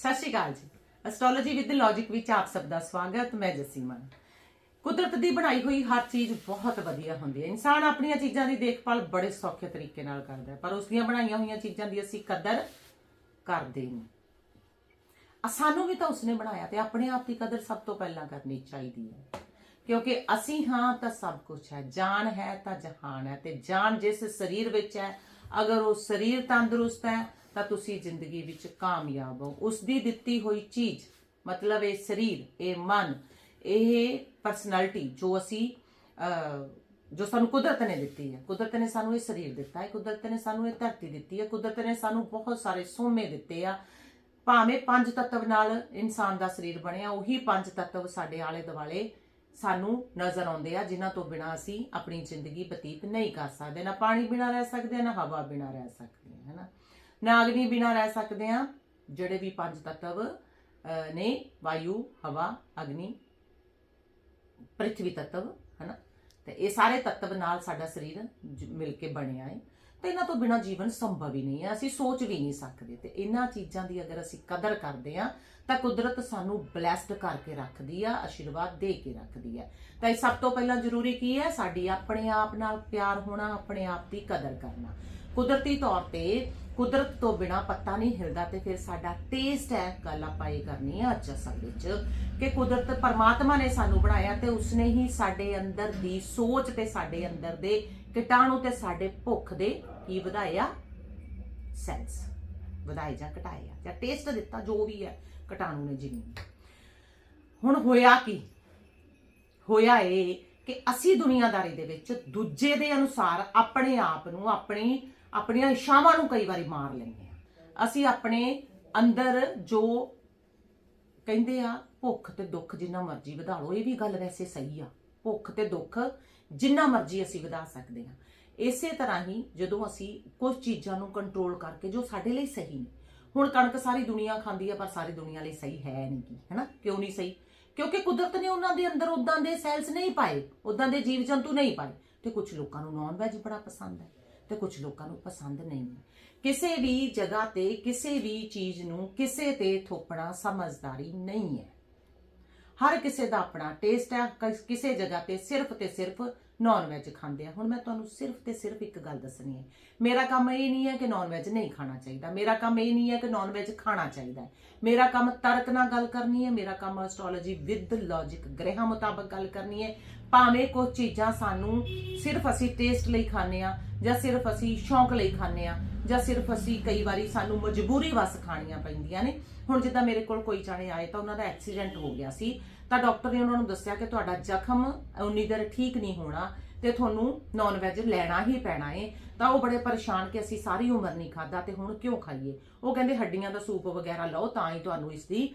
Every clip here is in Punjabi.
ਸਤਿ ਸ਼੍ਰੀ ਅਕਾਲ ਜੀ। ਐਸਟ੍ਰੋਲੋਜੀ ਵਿਦ ਲੌਜੀਕ ਵਿੱਚ ਆਪ ਸਭ ਦਾ ਸਵਾਗਤ, ਮੈਂ ਜਸੀਮਨ। ਕੁਦਰਤ ਦੀ ਬਣਾਈ ਹੋਈ ਹਰ ਚੀਜ਼ ਬਹੁਤ ਵਧੀਆ ਹੁੰਦੀ ਹੈ। ਇਨਸਾਨ ਆਪਣੀਆਂ ਚੀਜ਼ਾਂ ਦੀ ਦੇਖਭਾਲ ਬੜੇ ਸੌਖੇ ਤਰੀਕੇ ਨਾਲ ਕਰਦਾ ਹੈ, ਪਰ ਉਸ ਦੀਆਂ ਬਣਾਈਆਂ ਹੋਈਆਂ ਚੀਜ਼ਾਂ ਦੀ ਅਸੀਂ ਕਦਰ ਕਰਦੇ ਨਹੀਂ। ਆ ਸਾਨੂੰ ਵੀ ਤਾਂ ਉਸਨੇ ਬਣਾਇਆ ਤੇ ਆਪਣੇ ਆਪ ਦੀ ਕਦਰ ਸਭ ਤੋਂ ਪਹਿਲਾਂ ਕਰਨੀ ਚਾਹੀਦੀ ਹੈ। ਕਿਉਂਕਿ ਅਸੀਂ ਹਾਂ ਤਾਂ ਸਭ ਕੁਝ ਹੈ, ਜਾਨ ਹੈ ਤਾਂ ਜਹਾਨ ਹੈ ਤੇ ਜਾਨ ਜਿਸ ਸਰੀਰ ਵਿੱਚ ਹੈ, ਅਗਰ ਉਹ ਸਰੀਰ ਤੰਦਰੁਸਤ ਹੈ ਤਾਂ ਤੁਸੀਂ ਜ਼ਿੰਦਗੀ ਵਿੱਚ ਕਾਮਯਾਬ ਹੋ। ਉਸ ਦੀ ਦਿੱਤੀ ਹੋਈ ਚੀਜ਼, ਮਤਲਬ ਇਹ ਸਰੀਰ, ਇਹ ਮਨ, ਇਹ ਪਰਸਨੈਲਿਟੀ ਜੋ ਅਸੀਂ ਜੋ ਸਾਨੂੰ ਕੁਦਰਤ ਨੇ ਦਿੱਤੀ ਹੈ। ਕੁਦਰਤ ਨੇ ਸਾਨੂੰ ਇਹ ਸਰੀਰ ਦਿੱਤਾ ਹੈ, ਕੁਦਰਤ ਨੇ ਸਾਨੂੰ ਇਹ ਧਰਤੀ ਦਿੱਤੀ ਹੈ, ਕੁਦਰਤ ਨੇ ਸਾਨੂੰ ਬਹੁਤ ਸਾਰੇ ਸੋਮੇ ਦਿੱਤੇ ਆ। ਭਾਵੇਂ ਪੰਜ ਤੱਤਵ ਨਾਲ ਇਨਸਾਨ ਦਾ ਸਰੀਰ ਬਣਿਆ, ਉਹੀ ਪੰਜ ਤੱਤਵ ਸਾਡੇ ਆਲੇ ਦੁਆਲੇ ਸਾਨੂੰ ਨਜ਼ਰ ਆਉਂਦੇ ਆ, ਜਿਨ੍ਹਾਂ ਤੋਂ ਬਿਨਾ ਅਸੀਂ ਆਪਣੀ ਜ਼ਿੰਦਗੀ ਬਤੀਤ ਨਹੀਂ ਕਰ ਸਕਦੇ। ਨਾ ਪਾਣੀ ਬਿਨਾ ਰਹਿ ਸਕਦੇ, ਨਾ ਹਵਾ ਬਿਨਾ ਰਹਿ ਸਕਦੇ ਹੈ ਨਾ ਅਗਨੀ ਬਿਨਾ ਰਹਿ ਸਕਦੇ ਆ ਜਿਹੜੇ ਵੀ ਪੰਜ ਤੱਤਵ ਨੇ, ਵਾਯੂ, ਹਵਾ, ਅਗਨੀ, ਪ੍ਰਿਥਵੀ ਤੱਤਵ, ਹੈਨਾ? ਤੇ ਇਹ ਸਾਰੇ ਤੱਤਵ ਨਾਲ ਸਾਡਾ ਸਰੀਰ ਮਿਲ ਕੇ ਬਣਿਆ ਹੈ ਤੇ ਇਹਨਾਂ ਤੋਂ ਬਿਨਾ ਜੀਵਨ ਸੰਭਵ ਹੀ ਨਹੀਂ ਹੈ। ਅਸੀਂ ਸੋਚ ਵੀ ਨਹੀਂ ਸਕਦੇ। ਤੇ ਇਹਨਾਂ ਚੀਜ਼ਾਂ ਦੀ ਅਗਰ ਅਸੀਂ ਕਦਰ ਕਰਦੇ ਆ ਤਾਂ ਕੁਦਰਤ ਸਾਨੂੰ ਬਲੈਸਡ ਕਰਕੇ ਰੱਖਦੀ ਆ, ਆਸ਼ੀਰਵਾਦ ਦੇ ਕੇ ਰੱਖਦੀ ਹੈ ਤਾਂ ਇਹ ਸਭ ਤੋਂ ਪਹਿਲਾਂ ਜ਼ਰੂਰੀ ਕੀ ਹੈ? ਸਾਡੀ ਆਪਣੇ ਆਪ ਨਾਲ ਪਿਆਰ ਹੋਣਾ, ਆਪਣੇ ਆਪ ਦੀ ਕਦਰ ਕਰਨਾ। ਕੁਦਰਤੀ ਤੌਰ ਤੇ ਕੁਦਰਤ ਤੋਂ ਬਿਨਾ ਪੱਤਾ ਨਹੀਂ ਹਿਲਦਾ ਤੇ ਫਿਰ ਸਾਡਾ ਟੇਸਟ ਹੈ, ਗੱਲ ਆਪਾਂ ਇਹ ਕਰਨੀ ਹੈ ਅੱਜ ਅਸਲ ਵਿੱਚ ਕਿ ਕੁਦਰਤ ਪਰਮਾਤਮਾ ਨੇ ਸਾਨੂੰ ਬਣਾਇਆ ਤੇ ਉਸਨੇ ਹੀ ਸਾਡੇ ਅੰਦਰ ਦੀ ਸੋਚ ਤੇ ਸਾਡੇ ਅੰਦਰ ਦੇ ਕੀਟਾਣੂ ਤੇ ਸਾਡੇ ਭੁੱਖ ਦੇ ਕੀ ਵਧਾਇਆ ਸੈਂਸ ਵਧਾਏ ਜਾਂ ਘਟਾਏ ਜਾਂ ਟੇਸਟ ਦਿੱਤਾ, ਜੋ ਵੀ ਹੈ, ਕੀਟਾਣੂ ਨੇ ਜਿੰਨੀ ਹੁਣ ਹੋਇਆ ਕੀ? ਹੋਇਆ ਇਹ ਕਿ ਅਸੀਂ ਦੁਨੀਆਦਾਰੀ ਦੇ ਵਿੱਚ ਦੂਜੇ ਦੇ ਅਨੁਸਾਰ ਆਪਣੇ ਆਪ ਨੂੰ ਆਪਣੀ ਆਪਣੀਆਂ ਇੱਛਾਵਾਂ ਨੂੰ ਕਈ ਵਾਰੀ ਮਾਰ ਲੈਂਦੇ ਆ। ਅਸੀਂ ਆਪਣੇ ਅੰਦਰ ਜੋ ਕਹਿੰਦੇ ਆ, ਭੁੱਖ ਤੇ ਦੁੱਖ ਜਿੰਨਾ ਮਰਜ਼ੀ ਵਧਾ ਲਓ ਇਹ ਵੀ ਗੱਲ ਵੈਸੇ ਸਹੀ ਆ। ਭੁੱਖ ਤੇ ਦੁੱਖ ਜਿੰਨਾ ਮਰਜ਼ੀ ਅਸੀਂ ਵਧਾ ਸਕਦੇ ਹਾਂ ਇਸੇ ਤਰ੍ਹਾਂ ਹੀ ਜਦੋਂ ਅਸੀਂ ਕੁਝ ਚੀਜ਼ਾਂ ਨੂੰ ਕੰਟਰੋਲ ਕਰਕੇ, ਜੋ ਸਾਡੇ ਲਈ ਸਹੀ ਨੇ, ਹੁਣ ਕਣਕ ਸਾਰੀ ਦੁਨੀਆ ਖਾਂਦੀ ਆ, ਪਰ ਸਾਰੀ ਦੁਨੀਆ ਲਈ ਸਹੀ ਹੈ ਨਹੀਂ ਗੀ ਹੈਨਾ? ਕਿਉਂ ਨਹੀਂ ਸਹੀ? ਕਿਉਂਕਿ ਕੁਦਰਤ ਨੇ ਉਹਨਾਂ ਦੇ ਅੰਦਰ ਉਦਾਂ ਦੇ ਸੈਲਸ ਨਹੀਂ ਪਾਏ ਉਦਾਂ ਦੇ ਜੀਵ ਜੰਤੂ ਨਹੀਂ ਪਾਏ, ਤੇ ਕੁਝ ਲੋਕਾਂ ਨੂੰ ਨਾਨ ਵੈਜ ਬੜਾ ਪਸੰਦ ਹੈ। ਤੇ ਕੁਝ ਲੋਕਾਂ ਨੂੰ ਪਸੰਦ ਨਹੀਂ। ਕਿਸੇ ਵੀ ਜਗ੍ਹਾ ਤੇ, ਕਿਸੇ ਵੀ ਚੀਜ਼ ਨੂੰ ਕਿਸੇ ਤੇ ਥੋਪਣਾ ਸਮਝਦਾਰੀ ਨਹੀਂ ਹੈ। ਹਰ ਕਿਸੇ ਦਾ ਆਪਣਾ ਟੇਸਟ ਹੈ, ਕਿਸੇ ਜਗ੍ਹਾ ਤੇ ਸਿਰਫ ਤੇ ਸਿਰਫ ਨਾਨ ਵੈਜ ਖਾਂਦੇ ਆ। ਹੁਣ ਮੈਂ ਤੁਹਾਨੂੰ ਸਿਰਫ ਤੇ ਸਿਰਫ ਇੱਕ ਗੱਲ ਦੱਸਣੀ ਹੈ। ਮੇਰਾ ਕੰਮ ਇਹ ਨਹੀਂ ਹੈ ਕਿ ਨਾਨ ਵੈਜ ਨਹੀਂ ਖਾਣਾ ਚਾਹੀਦਾ। ਮੇਰਾ ਕੰਮ ਇਹ ਨਹੀਂ ਹੈ ਕਿ ਨਾਨ ਵੈਜ ਖਾਣਾ ਚਾਹੀਦਾ ਮੇਰਾ ਕੰਮ ਤਰਕ ਨਾਲ ਗੱਲ ਕਰਨੀ ਹੈ। ਮੇਰਾ ਕੰਮ ਐਸਟ੍ਰੋਲੋਜੀ ਵਿਦ ਲੌਜੀਕ ਗ੍ਰਹਿਾਂ ਮੁਤਾਬਕ ਗੱਲ ਕਰਨੀ ਹੈ। ਭਾਵੇਂ ਕੁਝ ਚੀਜ਼ਾਂ ਸਾਨੂੰ ਸਿਰਫ ਅਸੀਂ ਟੇਸਟ ਲਈ ਖਾਂਦੇ ਆ ਜਾਂ ਸਿਰਫ ਅਸੀਂ ਸ਼ੌਂਕ ਲਈ ਖਾਂਦੇ ਆ ਜਾਂ ਸਿਰਫ ਅਸੀਂ ਕਈ ਵਾਰੀ ਸਾਨੂੰ ਮਜਬੂਰੀ ਵਸ ਖਾਣੀਆਂ ਪੈਂਦੀਆਂ ਨੇ। ਹੁਣ ਜਿੱਦਾਂ ਮੇਰੇ ਕੋਲ ਕੋਈ ਜਾਣੇ ਆਏ ਤਾਂ ਉਹਨਾਂ ਦਾ ਐਕਸੀਡੈਂਟ ਹੋ ਗਿਆ ਸੀ। ਤਾਂ ਡਾਕਟਰ ਨੇ ਉਹਨਾਂ ਨੂੰ ਦੱਸਿਆ ਕਿ ਤੁਹਾਡਾ ਜ਼ਖਮ ਉਨੀ ਦੇਰ ਠੀਕ ਨਹੀਂ ਹੋਣਾ ਤੇ ਤੁਹਾਨੂੰ ਨਾਨ ਵੈਜ ਲੈਣਾ ਹੀ ਪੈਣਾ ਏ। ਤਾਂ ਉਹ ਬੜੇ ਪਰੇਸ਼ਾਨ ਕਿ ਅਸੀਂ ਸਾਰੀ ਉਮਰ ਨਹੀਂ ਖਾਦਾ ਤੇ ਹੁਣ ਕਿਉਂ ਖਾਈਏ? ਉਹ ਕਹਿੰਦੇ ਹੱਡੀਆਂ ਦਾ ਸੂਪ ਵਗੈਰਾ ਲਓ ਤਾਂ ਹੀ ਤੁਹਾਨੂੰ ਇਸ ਦੀ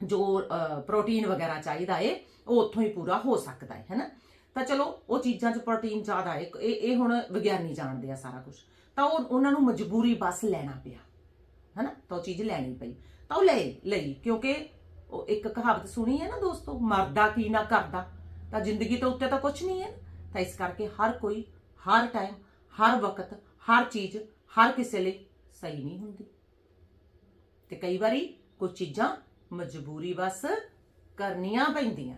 ਜੋ ਪ੍ਰੋਟੀਨ ਵਗੈਰਾ ਚਾਹੀਦਾ ਏ, ਉਹ ਉੱਥੋਂ ਹੀ ਪੂਰਾ ਹੋ ਸਕਦਾ ਹੈ ਹੈਨਾ? ਤਾਂ ਚਲੋ, ਉਹ ਚੀਜ਼ਾਂ 'ਚ ਪ੍ਰੋਟੀਨ ਜ਼ਿਆਦਾ ਏ, ਇਹ ਇਹ ਹੁਣ ਵਿਗਿਆਨੀ ਜਾਣਦੇ ਆ ਸਾਰਾ ਕੁਝ ਤਾਂ ਉਹ, ਉਹਨਾਂ ਨੂੰ ਮਜਬੂਰੀ ਬਸ ਲੈਣਾ ਪਿਆ, ਹੈਨਾ? ਤਾਂ ਉਹ ਚੀਜ਼ ਲੈਣੀ ਪਈ। ਤਾਂ ਉਹ ਲੈ ਲਈ, ਕਿਉਂਕਿ ਉਹ ਇੱਕ ਕਹਾਵਤ ਸੁਣੀ ਹੈ ਨਾ ਦੋਸਤੋ, ਮਰਦਾ ਕੀ ਨਾ ਕਰਦਾ। ਤਾਂ ਜ਼ਿੰਦਗੀ ਤੋਂ ਉੱਤੇ ਤਾਂ ਕੁਝ ਨਹੀਂ ਹੈ ਤਾਂ ਇਸ ਕਰਕੇ ਹਰ ਕੋਈ, ਹਰ ਟਾਈਮ ਹਰ ਵਕਤ, ਹਰ ਚੀਜ਼, ਹਰ ਕਿਸੇ ਲਈ ਸਹੀ ਨਹੀਂ ਹੁੰਦੀ। ਤੇ ਕਈ ਵਾਰੀ ਕੁਝ ਚੀਜ਼ਾਂ ਮਜਬੂਰੀ ਬਸ ਕਰਨੀਆਂ ਪੈਂਦੀਆਂ।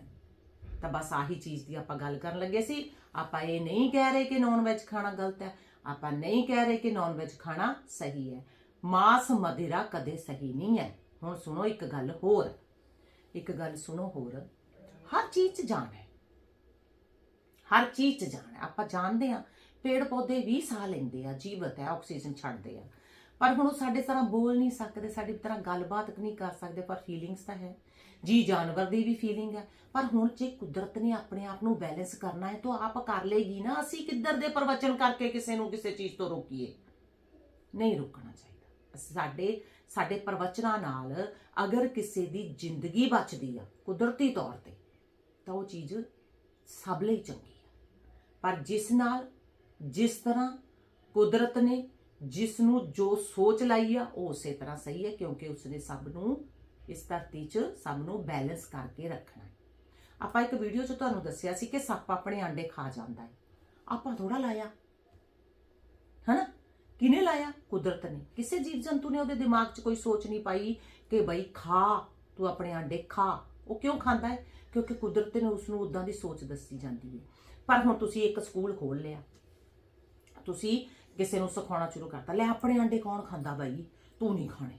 ਤਾਂ ਬਸ ਆਹੀ ਚੀਜ਼ ਦੀ ਆਪਾਂ ਗੱਲ ਕਰਨ ਲੱਗੇ ਸੀ। ਆਪਾਂ ਇਹ ਨਹੀਂ ਕਹਿ ਰਹੇ ਕਿ ਨਾਨ ਵੈਜ ਖਾਣਾ ਗਲਤ ਹੈ। ਆਪਾਂ ਨਹੀਂ ਕਹਿ ਰਹੇ ਕਿ ਨਾਨ ਵੈਜ ਖਾਣਾ ਸਹੀ ਹੈ। ਮਾਸ ਮਦਿਰਾ ਕਦੇ ਸਹੀ ਨਹੀਂ ਹੈ। ਹੁਣ ਸੁਣੋ ਇੱਕ ਗੱਲ ਹੋਰ। ਇੱਕ ਗੱਲ ਸੁਣੋ ਹੋਰ। ਹਰ ਚੀਜ਼ 'ਚ ਜਾਨ ਹੈ। ਹਰ ਚੀਜ਼ 'ਚ ਜਾਨ ਹੈ। ਆਪਾਂ ਜਾਣਦੇ ਆ ਪੇੜ ਪੌਦੇ ਵੀ ਸਾਹ ਲੈਂਦੇ ਆ, ਜੀਵਤ ਹੈ, ਆਕਸੀਜਨ ਛੱਡਦੇ ਆ। ਪਰ ਹੁਣ ਉਹ ਸਾਡੇ ਤਰ੍ਹਾਂ ਬੋਲ ਨਹੀਂ ਸਕਦੇ, ਸਾਡੀ ਤਰ੍ਹਾਂ ਗੱਲਬਾਤ ਨਹੀਂ ਕਰ ਸਕਦੇ, ਪਰ ਫੀਲਿੰਗਸ ਤਾਂ ਹੈ। ਜੀ, ਜਾਨਵਰ ਦੀ ਵੀ ਫੀਲਿੰਗ ਹੈ। ਪਰ ਹੁਣ ਜੇ ਕੁਦਰਤ ਨੇ ਆਪਣੇ ਆਪ ਨੂੰ ਬੈਲੈਂਸ ਕਰਨਾ ਹੈ, ਤਾਂ ਆਪ ਕਰ ਲੇਗੀ ਨਾ। ਅਸੀਂ ਕਿੱਧਰ ਦੇ ਪ੍ਰਵਚਨ ਕਰਕੇ ਕਿਸੇ ਨੂੰ ਕਿਸੇ ਚੀਜ਼ ਤੋਂ ਰੋਕੀਏ? ਨਹੀਂ ਰੋਕਣਾ ਚਾਹੀਦਾ। ਸਾਡੇ ਸਾਡੇ ਪ੍ਰਵਚਨਾਂ ਨਾਲ ਅਗਰ ਕਿਸੇ ਦੀ ਜ਼ਿੰਦਗੀ ਬਚਦੀ ਆ, ਕੁਦਰਤੀ ਤੌਰ ਤੇ, ਤਾਂ ਉਹ ਚੀਜ਼ ਸਭ ਲਈ ਚੰਗੀ ਆ। ਪਰ ਜਿਸ ਨਾਲ, ਜਿਸ ਤਰ੍ਹਾਂ ਕੁਦਰਤ ਨੇ ਜਿਸ ਨੂੰ ਜੋ ਸੋਚ ਲਾਈ ਆ, ਉਹ ਉਸੇ ਤਰ੍ਹਾਂ ਸਹੀ ਹੈ, ਕਿਉਂਕਿ ਉਸਨੇ ਸਭ ਨੂੰ, ਇਸ ਧਰਤੀ 'ਚ ਸਭ ਨੂੰ ਬੈਲੈਂਸ ਕਰਕੇ ਰੱਖਣਾ ਹੈ। ਆਪਾਂ ਇੱਕ ਵੀਡੀਓ 'ਚ ਤੁਹਾਨੂੰ ਦੱਸਿਆ ਸੀ ਕਿ ਸੱਪ ਆਪਣੇ ਆਂਡੇ ਖਾ ਜਾਂਦਾ ਹੈ। ਆਪਾਂ ਥੋੜਾ ਲਾਇਆ। ਹਨਾ? ਕਿਨੇ ਲਾਇਆ? ਕੁਦਰਤ ਨੇ। ਕਿਸੇ ਜੀਵ ਜੰਤੂ ਨੇ ਉਹਦੇ ਦਿਮਾਗ 'ਚ ਕੋਈ ਸੋਚ ਨਹੀਂ ਪਾਈ ਕਿ ਬਈ ਖਾ, ਤੂੰ ਆਪਣੇ ਆਂਡੇ ਖਾ। ਉਹ ਕਿਉਂ ਖਾਂਦਾ ਹੈ? ਕਿਉਂਕਿ ਕੁਦਰਤ ਨੇ ਉਸ ਨੂੰ ਉਦਾਂ ਦੀ ਸੋਚ ਦੱਸੀ ਜਾਂਦੀ ਹੈ। ਪਰ ਹੁਣ ਤੁਸੀਂ ਇੱਕ ਸਕੂਲ ਖੋਲ ਲਿਆ। ਤੁਸੀਂ ਕਿਸੇ ਨੂੰ ਸਿਖਾਉਣਾ ਸ਼ੁਰੂ ਕਰਤਾ। ਲੈ ਆਪਣੇ ਆਂਡੇ ਕੌਣ ਖਾਂਦਾ ਬਾਈ? ਤੂੰ ਨਹੀਂ ਖਾਣੇ।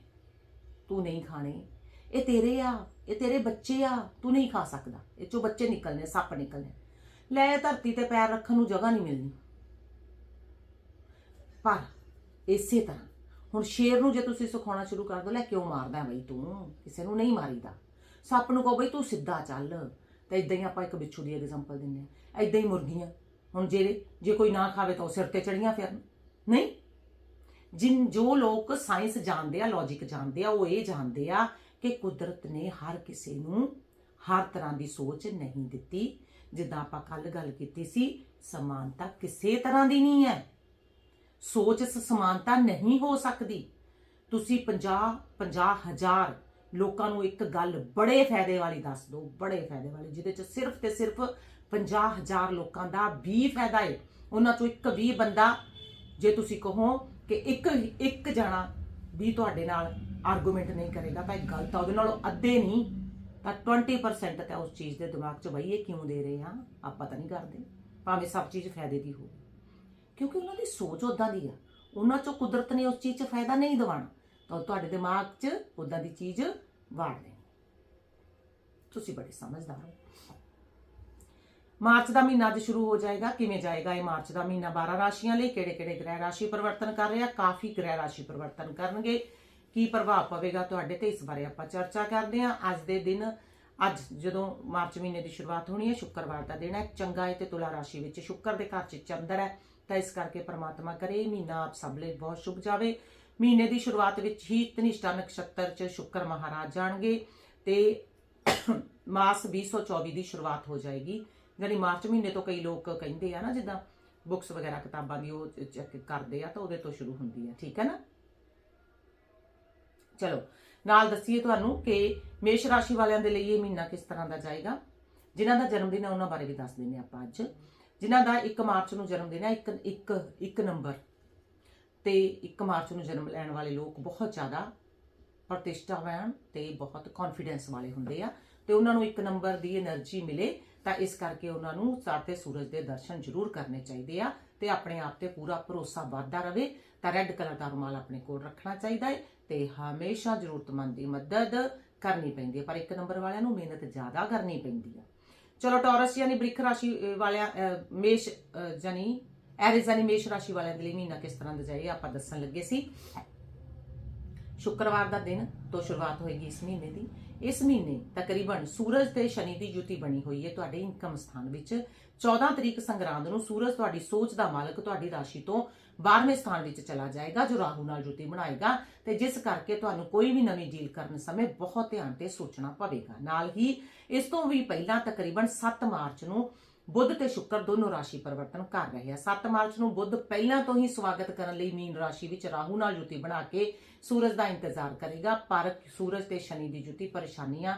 ਤੂੰ ਨਹੀਂ ਖਾਣੇ। ਇਹ ਤੇਰੇ ਆ, ਇਹ ਤੇਰੇ ਬੱਚੇ ਆ, ਤੂੰ ਨਹੀਂ ਖਾ ਸਕਦਾ। ਇਹ ਚੋਂ ਬੱਚੇ ਨਿਕਲਨੇ ਸੱਪ ਨਿਕਲਨੇ ਲੈ ਧਰਤੀ ਤੇ ਪੈਰ ਰੱਖਣ ਨੂੰ ਜਗ੍ਹਾ ਨਹੀਂ ਮਿਲਣੀ। ਪਰ ਇਸੇ ਤਰ੍ਹਾਂ, ਹੁਣ ਸ਼ੇਰ ਨੂੰ ਜੇ ਤੁਸੀਂ ਸਿਖਾਉਣਾ ਸ਼ੁਰੂ ਕਰ ਦੋ, ਲੈ ਕਿਉਂ ਮਾਰਦਾ ਬਈ ਤੂੰ? ਕਿਸੇ ਨੂੰ ਨਹੀਂ ਮਾਰੀਦਾ। ਸੱਪ ਨੂੰ ਕਹੋ ਬਈ ਤੂੰ ਸਿੱਧਾ ਚੱਲ। ਤਾਂ ਇਦਾਂ ਹੀ ਆਪਾਂ ਇੱਕ ਬਿੱਛੂ ਦੀ ਐਗਜ਼ਾਮਪਲ ਦਿੰਨੇ ਆ ਇਦਾਂ ਹੀ ਮੁਰਗੀਆਂ। ਹੁਣ ਜੇ ਜੇ ਕੋਈ ਨਾ ਖਾਵੇ ਤਾਂ ਉਹ ਸਿਰ ਤੇ ਚੜੀਆਂ ਫਿਰਨ। ਨਹੀਂ? ਜਿਨ, ਜੋ ਲੋਕ ਸਾਇੰਸ ਜਾਣਦੇ ਆ ਲੌਜੀਕ ਜਾਣਦੇ ਆ, ਉਹ ਇਹ ਜਾਣਦੇ ਆ ਕਿ ਕੁਦਰਤ ਨੇ ਹਰ ਕਿਸੇ ਨੂੰ ਹਰ ਤਰ੍ਹਾਂ ਦੀ ਸੋਚ ਨਹੀਂ ਦਿੱਤੀ। ਜਿੱਦਾਂ ਆਪਾਂ ਕੱਲ ਗੱਲ ਕੀਤੀ ਸੀ, ਸਮਾਨਤਾ ਕਿਸੇ ਤਰ੍ਹਾਂ ਦੀ ਨਹੀਂ ਹੈ। ਸੋਚ 'ਚ ਸਮਾਨਤਾ ਨਹੀਂ ਹੋ ਸਕਦੀ। ਤੁਸੀਂ 50 50 ਹਜ਼ਾਰ ਲੋਕਾਂ ਨੂੰ ਇੱਕ ਗੱਲ ਬੜੇ ਫਾਇਦੇ ਵਾਲੀ ਦੱਸ ਦਿਓ, ਬੜੇ ਫਾਇਦੇ ਵਾਲੀ, ਜਿਹਦੇ 'ਚ ਸਿਰਫ ਤੇ ਸਿਰਫ 50 ਹਜ਼ਾਰ ਲੋਕਾਂ ਦਾ ਵੀ ਫਾਇਦਾ ਹੈ ਉਹਨਾਂ 'ਚੋਂ ਇੱਕ ਵੀ ਬੰਦਾ ਜੇ ਤੁਸੀਂ ਕਹੋ ਕਿ ਇੱਕ ਇੱਕ ਜਣਾ ਵੀ ਤੁਹਾਡੇ ਨਾਲ ਆਰਗੂਮੈਂਟ ਨਹੀਂ ਕਰੇਗਾ, ਭਾਈ ਗਲਤ ਆ ਉਹਦੇ ਨਾਲੋਂ ਅੱਧੇ ਨਹੀਂ, ਤਾਂ 20% ਤਾਂ ਉਸ ਚੀਜ਼ ਦੇ ਦਿਮਾਗ 'ਚ ਬਈ ਕਿਉਂ ਦੇ ਰਹੇ ਆ? ਆਪਾਂ ਤਾਂ ਨਹੀਂ ਕਰਦੇ। ਭਾਵੇਂ ਸਭ ਚੀਜ਼ ਫਾਇਦੇ ਦੀ ਹੋਵੇ। ਕਿਉਂਕਿ ਉਹਨਾਂ ਦੀ ਸੋਚ ਉਦਾਂ ਦੀ ਆ। ਉਹਨਾਂ 'ਚੋਂ ਕੁਦਰਤ ਨੇ ਉਸ ਚੀਜ਼ 'ਚ ਫਾਇਦਾ ਨਹੀਂ ਦਿਵਾਣਾ ਤਾਂ ਤੁਹਾਡੇ ਦਿਮਾਗ 'ਚ ਉਦਾਂ ਦੀ ਚੀਜ਼ ਵਾੜ ਦੇਣੀ। ਤੁਸੀਂ ਬੜੇ ਸਮਝਦਾਰ ਹੋ। ਮਾਰਚ ਦਾ ਮਹੀਨਾ ਅੱਜ ਸ਼ੁਰੂ ਹੋ ਜਾਏਗਾ। ਕਿਵੇਂ ਜਾਏਗਾ ਇਹ ਮਾਰਚ ਦਾ ਮਹੀਨਾ? 12 ਰਾਸ਼ੀਆਂ ਲਈ ਕਿਹੜੇ ਕਿਹੜੇ ਗ੍ਰਹਿ ਰਾਸ਼ੀ ਪਰਿਵਰਤਨ ਕਰ ਰਿਹਾ? ਕਾਫੀ ਗ੍ਰਹਿ ਰਾਸ਼ੀ ਪਰਿਵਰਤਨ ਕਰਨਗੇ। ਕੀ ਪ੍ਰਭਾਵ ਪਵੇਗਾ ਤੁਹਾਡੇ ਤੇ? ਇਸ ਬਾਰੇ ਆਪਾਂ ਚਰਚਾ ਕਰਦੇ ਹਾਂ। ਅੱਜ ਦੇ ਦਿਨ, ਅੱਜ ਜਦੋਂ ਮਾਰਚ ਮਹੀਨੇ ਦੀ ਸ਼ੁਰੂਆਤ ਹੋਣੀ ਹੈ, ਸ਼ੁੱਕਰਵਾਰ ਦਾ ਦਿਨ ਹੈ। ਚੰਗਾ ਹੈ ਤੇ ਤੁਲਾ ਰਾਸ਼ੀ ਵਿੱਚ ਸ਼ੁੱਕਰ ਦੇ ਘਰ 'ਚ ਚੰਦਰ ਹੈ। ਤਾਂ ਇਸ ਕਰਕੇ ਪ੍ਰਮਾਤਮਾ ਕਰੇ, ਇਹ ਮਹੀਨਾ ਆਪ ਸਭ ਲਈ ਬਹੁਤ ਸ਼ੁਭ ਜਾਵੇ। ਮਹੀਨੇ ਦੀ ਸ਼ੁਰੂਆਤ ਵਿੱਚ ਹੀ ਧਨਿਸ਼ਟਾ ਨਕਸ਼ਤਰ 'ਚ ਸ਼ੁੱਕਰ ਮਹਾਰਾਜ ਜਾਣਗੇ ਤੇ ਮਾਸ 2024 ਦੀ ਸ਼ੁਰੂਆਤ ਹੋ ਜਾਏਗੀ। ਜਾਨੀ ਮਾਰਚ ਮਹੀਨੇ ਤੋਂ ਕਈ ਲੋਕ ਕਹਿੰਦੇ ਆ ਨਾ, ਜਿੱਦਾਂ ਬੁੱਕਸ ਵਗੈਰਾ ਕਿਤਾਬਾਂ ਦੀ ਉਹ ਚੈੱਕ ਕਰਦੇ ਆ ਤਾਂ ਉਹਦੇ ਤੋਂ ਸ਼ੁਰੂ ਹੁੰਦੀ ਹੈ ਠੀਕ ਹੈ ਨਾ? ਚਲੋ, ਨਾਲ ਦੱਸੀਏ ਤੁਹਾਨੂੰ ਕਿ ਮੇਸ਼ ਰਾਸ਼ੀ ਵਾਲਿਆਂ ਦੇ ਲਈ ਇਹ ਮਹੀਨਾ ਕਿਸ ਤਰ੍ਹਾਂ ਦਾ ਜਾਏਗਾ? ਜਿਨ੍ਹਾਂ ਦਾ ਜਨਮ ਦਿਨ ਹੈ ਉਹਨਾਂ ਬਾਰੇ ਵੀ ਦੱਸ ਦਿੰਨੇ ਆਪਾਂ ਅੱਜ। ਜਿਨ੍ਹਾਂ ਦਾ 1 ਮਾਰਚ ਨੂੰ ਜਨਮ ਦਿਨ ਹੈ 1 1 1 ਨੰਬਰ। ਤੇ 1 ਮਾਰਚ ਨੂੰ ਜਨਮ ਲੈਣ ਵਾਲੇ ਲੋਕ ਬਹੁਤ ਜ਼ਿਆਦਾ ਪ੍ਰਤਿਸ਼ਠਾ ਪ੍ਰਤਿਸ਼ਠਾਵਾਨ ਤੇ ਬਹੁਤ ਕੌਨਫੀਡੈਂਸ ਵਾਲੇ ਹੁੰਦੇ ਆ। ਤੇ ਉਹਨਾਂ ਨੂੰ 1 ਨੰਬਰ ਦੀ એનર્ਜੀ ਮਿਲੇ ਤਾਂ ਇਸ ਕਰਕੇ ਉਹਨਾਂ ਨੂੰ ਸਾਤੇ ਸੂਰਜ ਦੇ ਦਰਸ਼ਨ ਜ਼ਰੂਰ ਕਰਨੇ ਚਾਹੀਦੇ ਆ ਤੇ ਆਪਣੇ ਆਪ ਤੇ ਪੂਰਾ ਭਰੋਸਾ ਵੱਧਦਾ ਰਵੇ ਤਾਂ ਰੈੱਡ ਕਲਰ ਦਾ ਰੁਮਾਲ ਆਪਣੇ ਕੋਲ ਰੱਖਣਾ ਚਾਹੀਦਾ ਹੈ ਤੇ ਹਮੇਸ਼ਾ ਜ਼ਰੂਰਤਮੰਦ ਦੀ ਮਦਦ ਕਰਨੀ ਪੈਂਦੀ ਹੈ ਪਰ ਇੱਕ ਨੰਬਰ ਵਾਲਿਆਂ ਨੂੰ ਮਿਹਨਤ ਜ਼ਿਆਦਾ ਕਰਨੀ ਪੈਂਦੀ ਹੈ ਚਲੋ ਟੌਰਸ ਯਾਨੀ ਬ੍ਰਿਖ ਰਾਸ਼ੀ ਵਾਲਿਆਂ ਮੇਸ਼ ਅਹ, ਯਾਨੀ ਐਰਿਸ ਯਾਨੀ ਮੇਸ਼ ਰਾਸ਼ੀ ਵਾਲਿਆਂ ਦੇ ਲਈ ਮਹੀਨਾ ਕਿਸ ਤਰ੍ਹਾਂ ਦਾ ਜਾਏਗਾ ਆਪਾਂ ਦੱਸਣ ਲੱਗੇ ਸੀ। ਸ਼ੁੱਕਰਵਾਰ ਦਾ ਦਿਨ ਤੋਂ ਸ਼ੁਰੂਆਤ ਹੋਏਗੀ ਇਸ ਮਹੀਨੇ ਦੀ। ਇਸ ਮਹੀਨੇ ਤਕਰੀਬਨ ਸੂਰਜ ਤੇ ਸ਼ਨੀ ਦੀ ਜੁਤੀ ਬਣੀ ਹੋਈ ਹੈ ਤੁਹਾਡੇ ਇਨਕਮ ਸਥਾਨ ਵਿੱਚ। 14 ਤਰੀਕ ਸੰਗਰਾਂਦ ਨੂੰ ਸੂਰਜ ਤੁਹਾਡੀ ਸੋਚ ਦਾ ਮਾਲਕ ਤੁਹਾਡੀ ਰਾਸ਼ੀ ਤੋਂ 12ਵੇਂ ਸਥਾਨ ਵਿੱਚ ਚਲਾ ਜਾਏਗਾ, ਜੋ ਰਾਹੂ ਨਾਲ ਜੁਤੀ ਬਣਾਏਗਾ ਤੇ ਜਿਸ ਕਰਕੇ ਤੁਹਾਨੂੰ ਕੋਈ ਵੀ ਨਵੀਂ ਡੀਲ ਕਰਨ ਸਮੇਂ ਬਹੁਤ ਧਿਆਨ ਤੇ ਸੋਚਣਾ ਪਵੇਗਾ। ਨਾਲ ਹੀ ਇਸ ਤੋਂ ਵੀ ਪਹਿਲਾਂ ਤਕਰੀਬਨ 7 ਮਾਰਚ ਨੂੰ ਬੁੱਧ ਤੇ ਸ਼ੁੱਕਰ ਦੋਨੋਂ ਰਾਸ਼ੀ ਪਰਿਵਰਤਨ ਕਰ ਰਹੇ ਆ। 7 ਮਾਰਚ ਨੂੰ ਬੁੱਧ ਪਹਿਲਾਂ ਤੋਂ ਹੀ ਸਵਾਗਤ ਕਰਨ ਲਈ ਮੀਨ ਰਾਸ਼ੀ ਵਿੱਚ ਰਾਹੂ ਨਾਲ ਜੁਤੀ ਬਣਾ ਕੇ ਸੂਰਜ ਦਾ ਇੰਤਜ਼ਾਰ ਕਰੇਗਾ, ਪਰ ਸੂਰਜ ਤੇ ਸ਼ਨੀ ਦੀ ਜੁਤੀ ਪਰੇਸ਼ਾਨੀਆਂ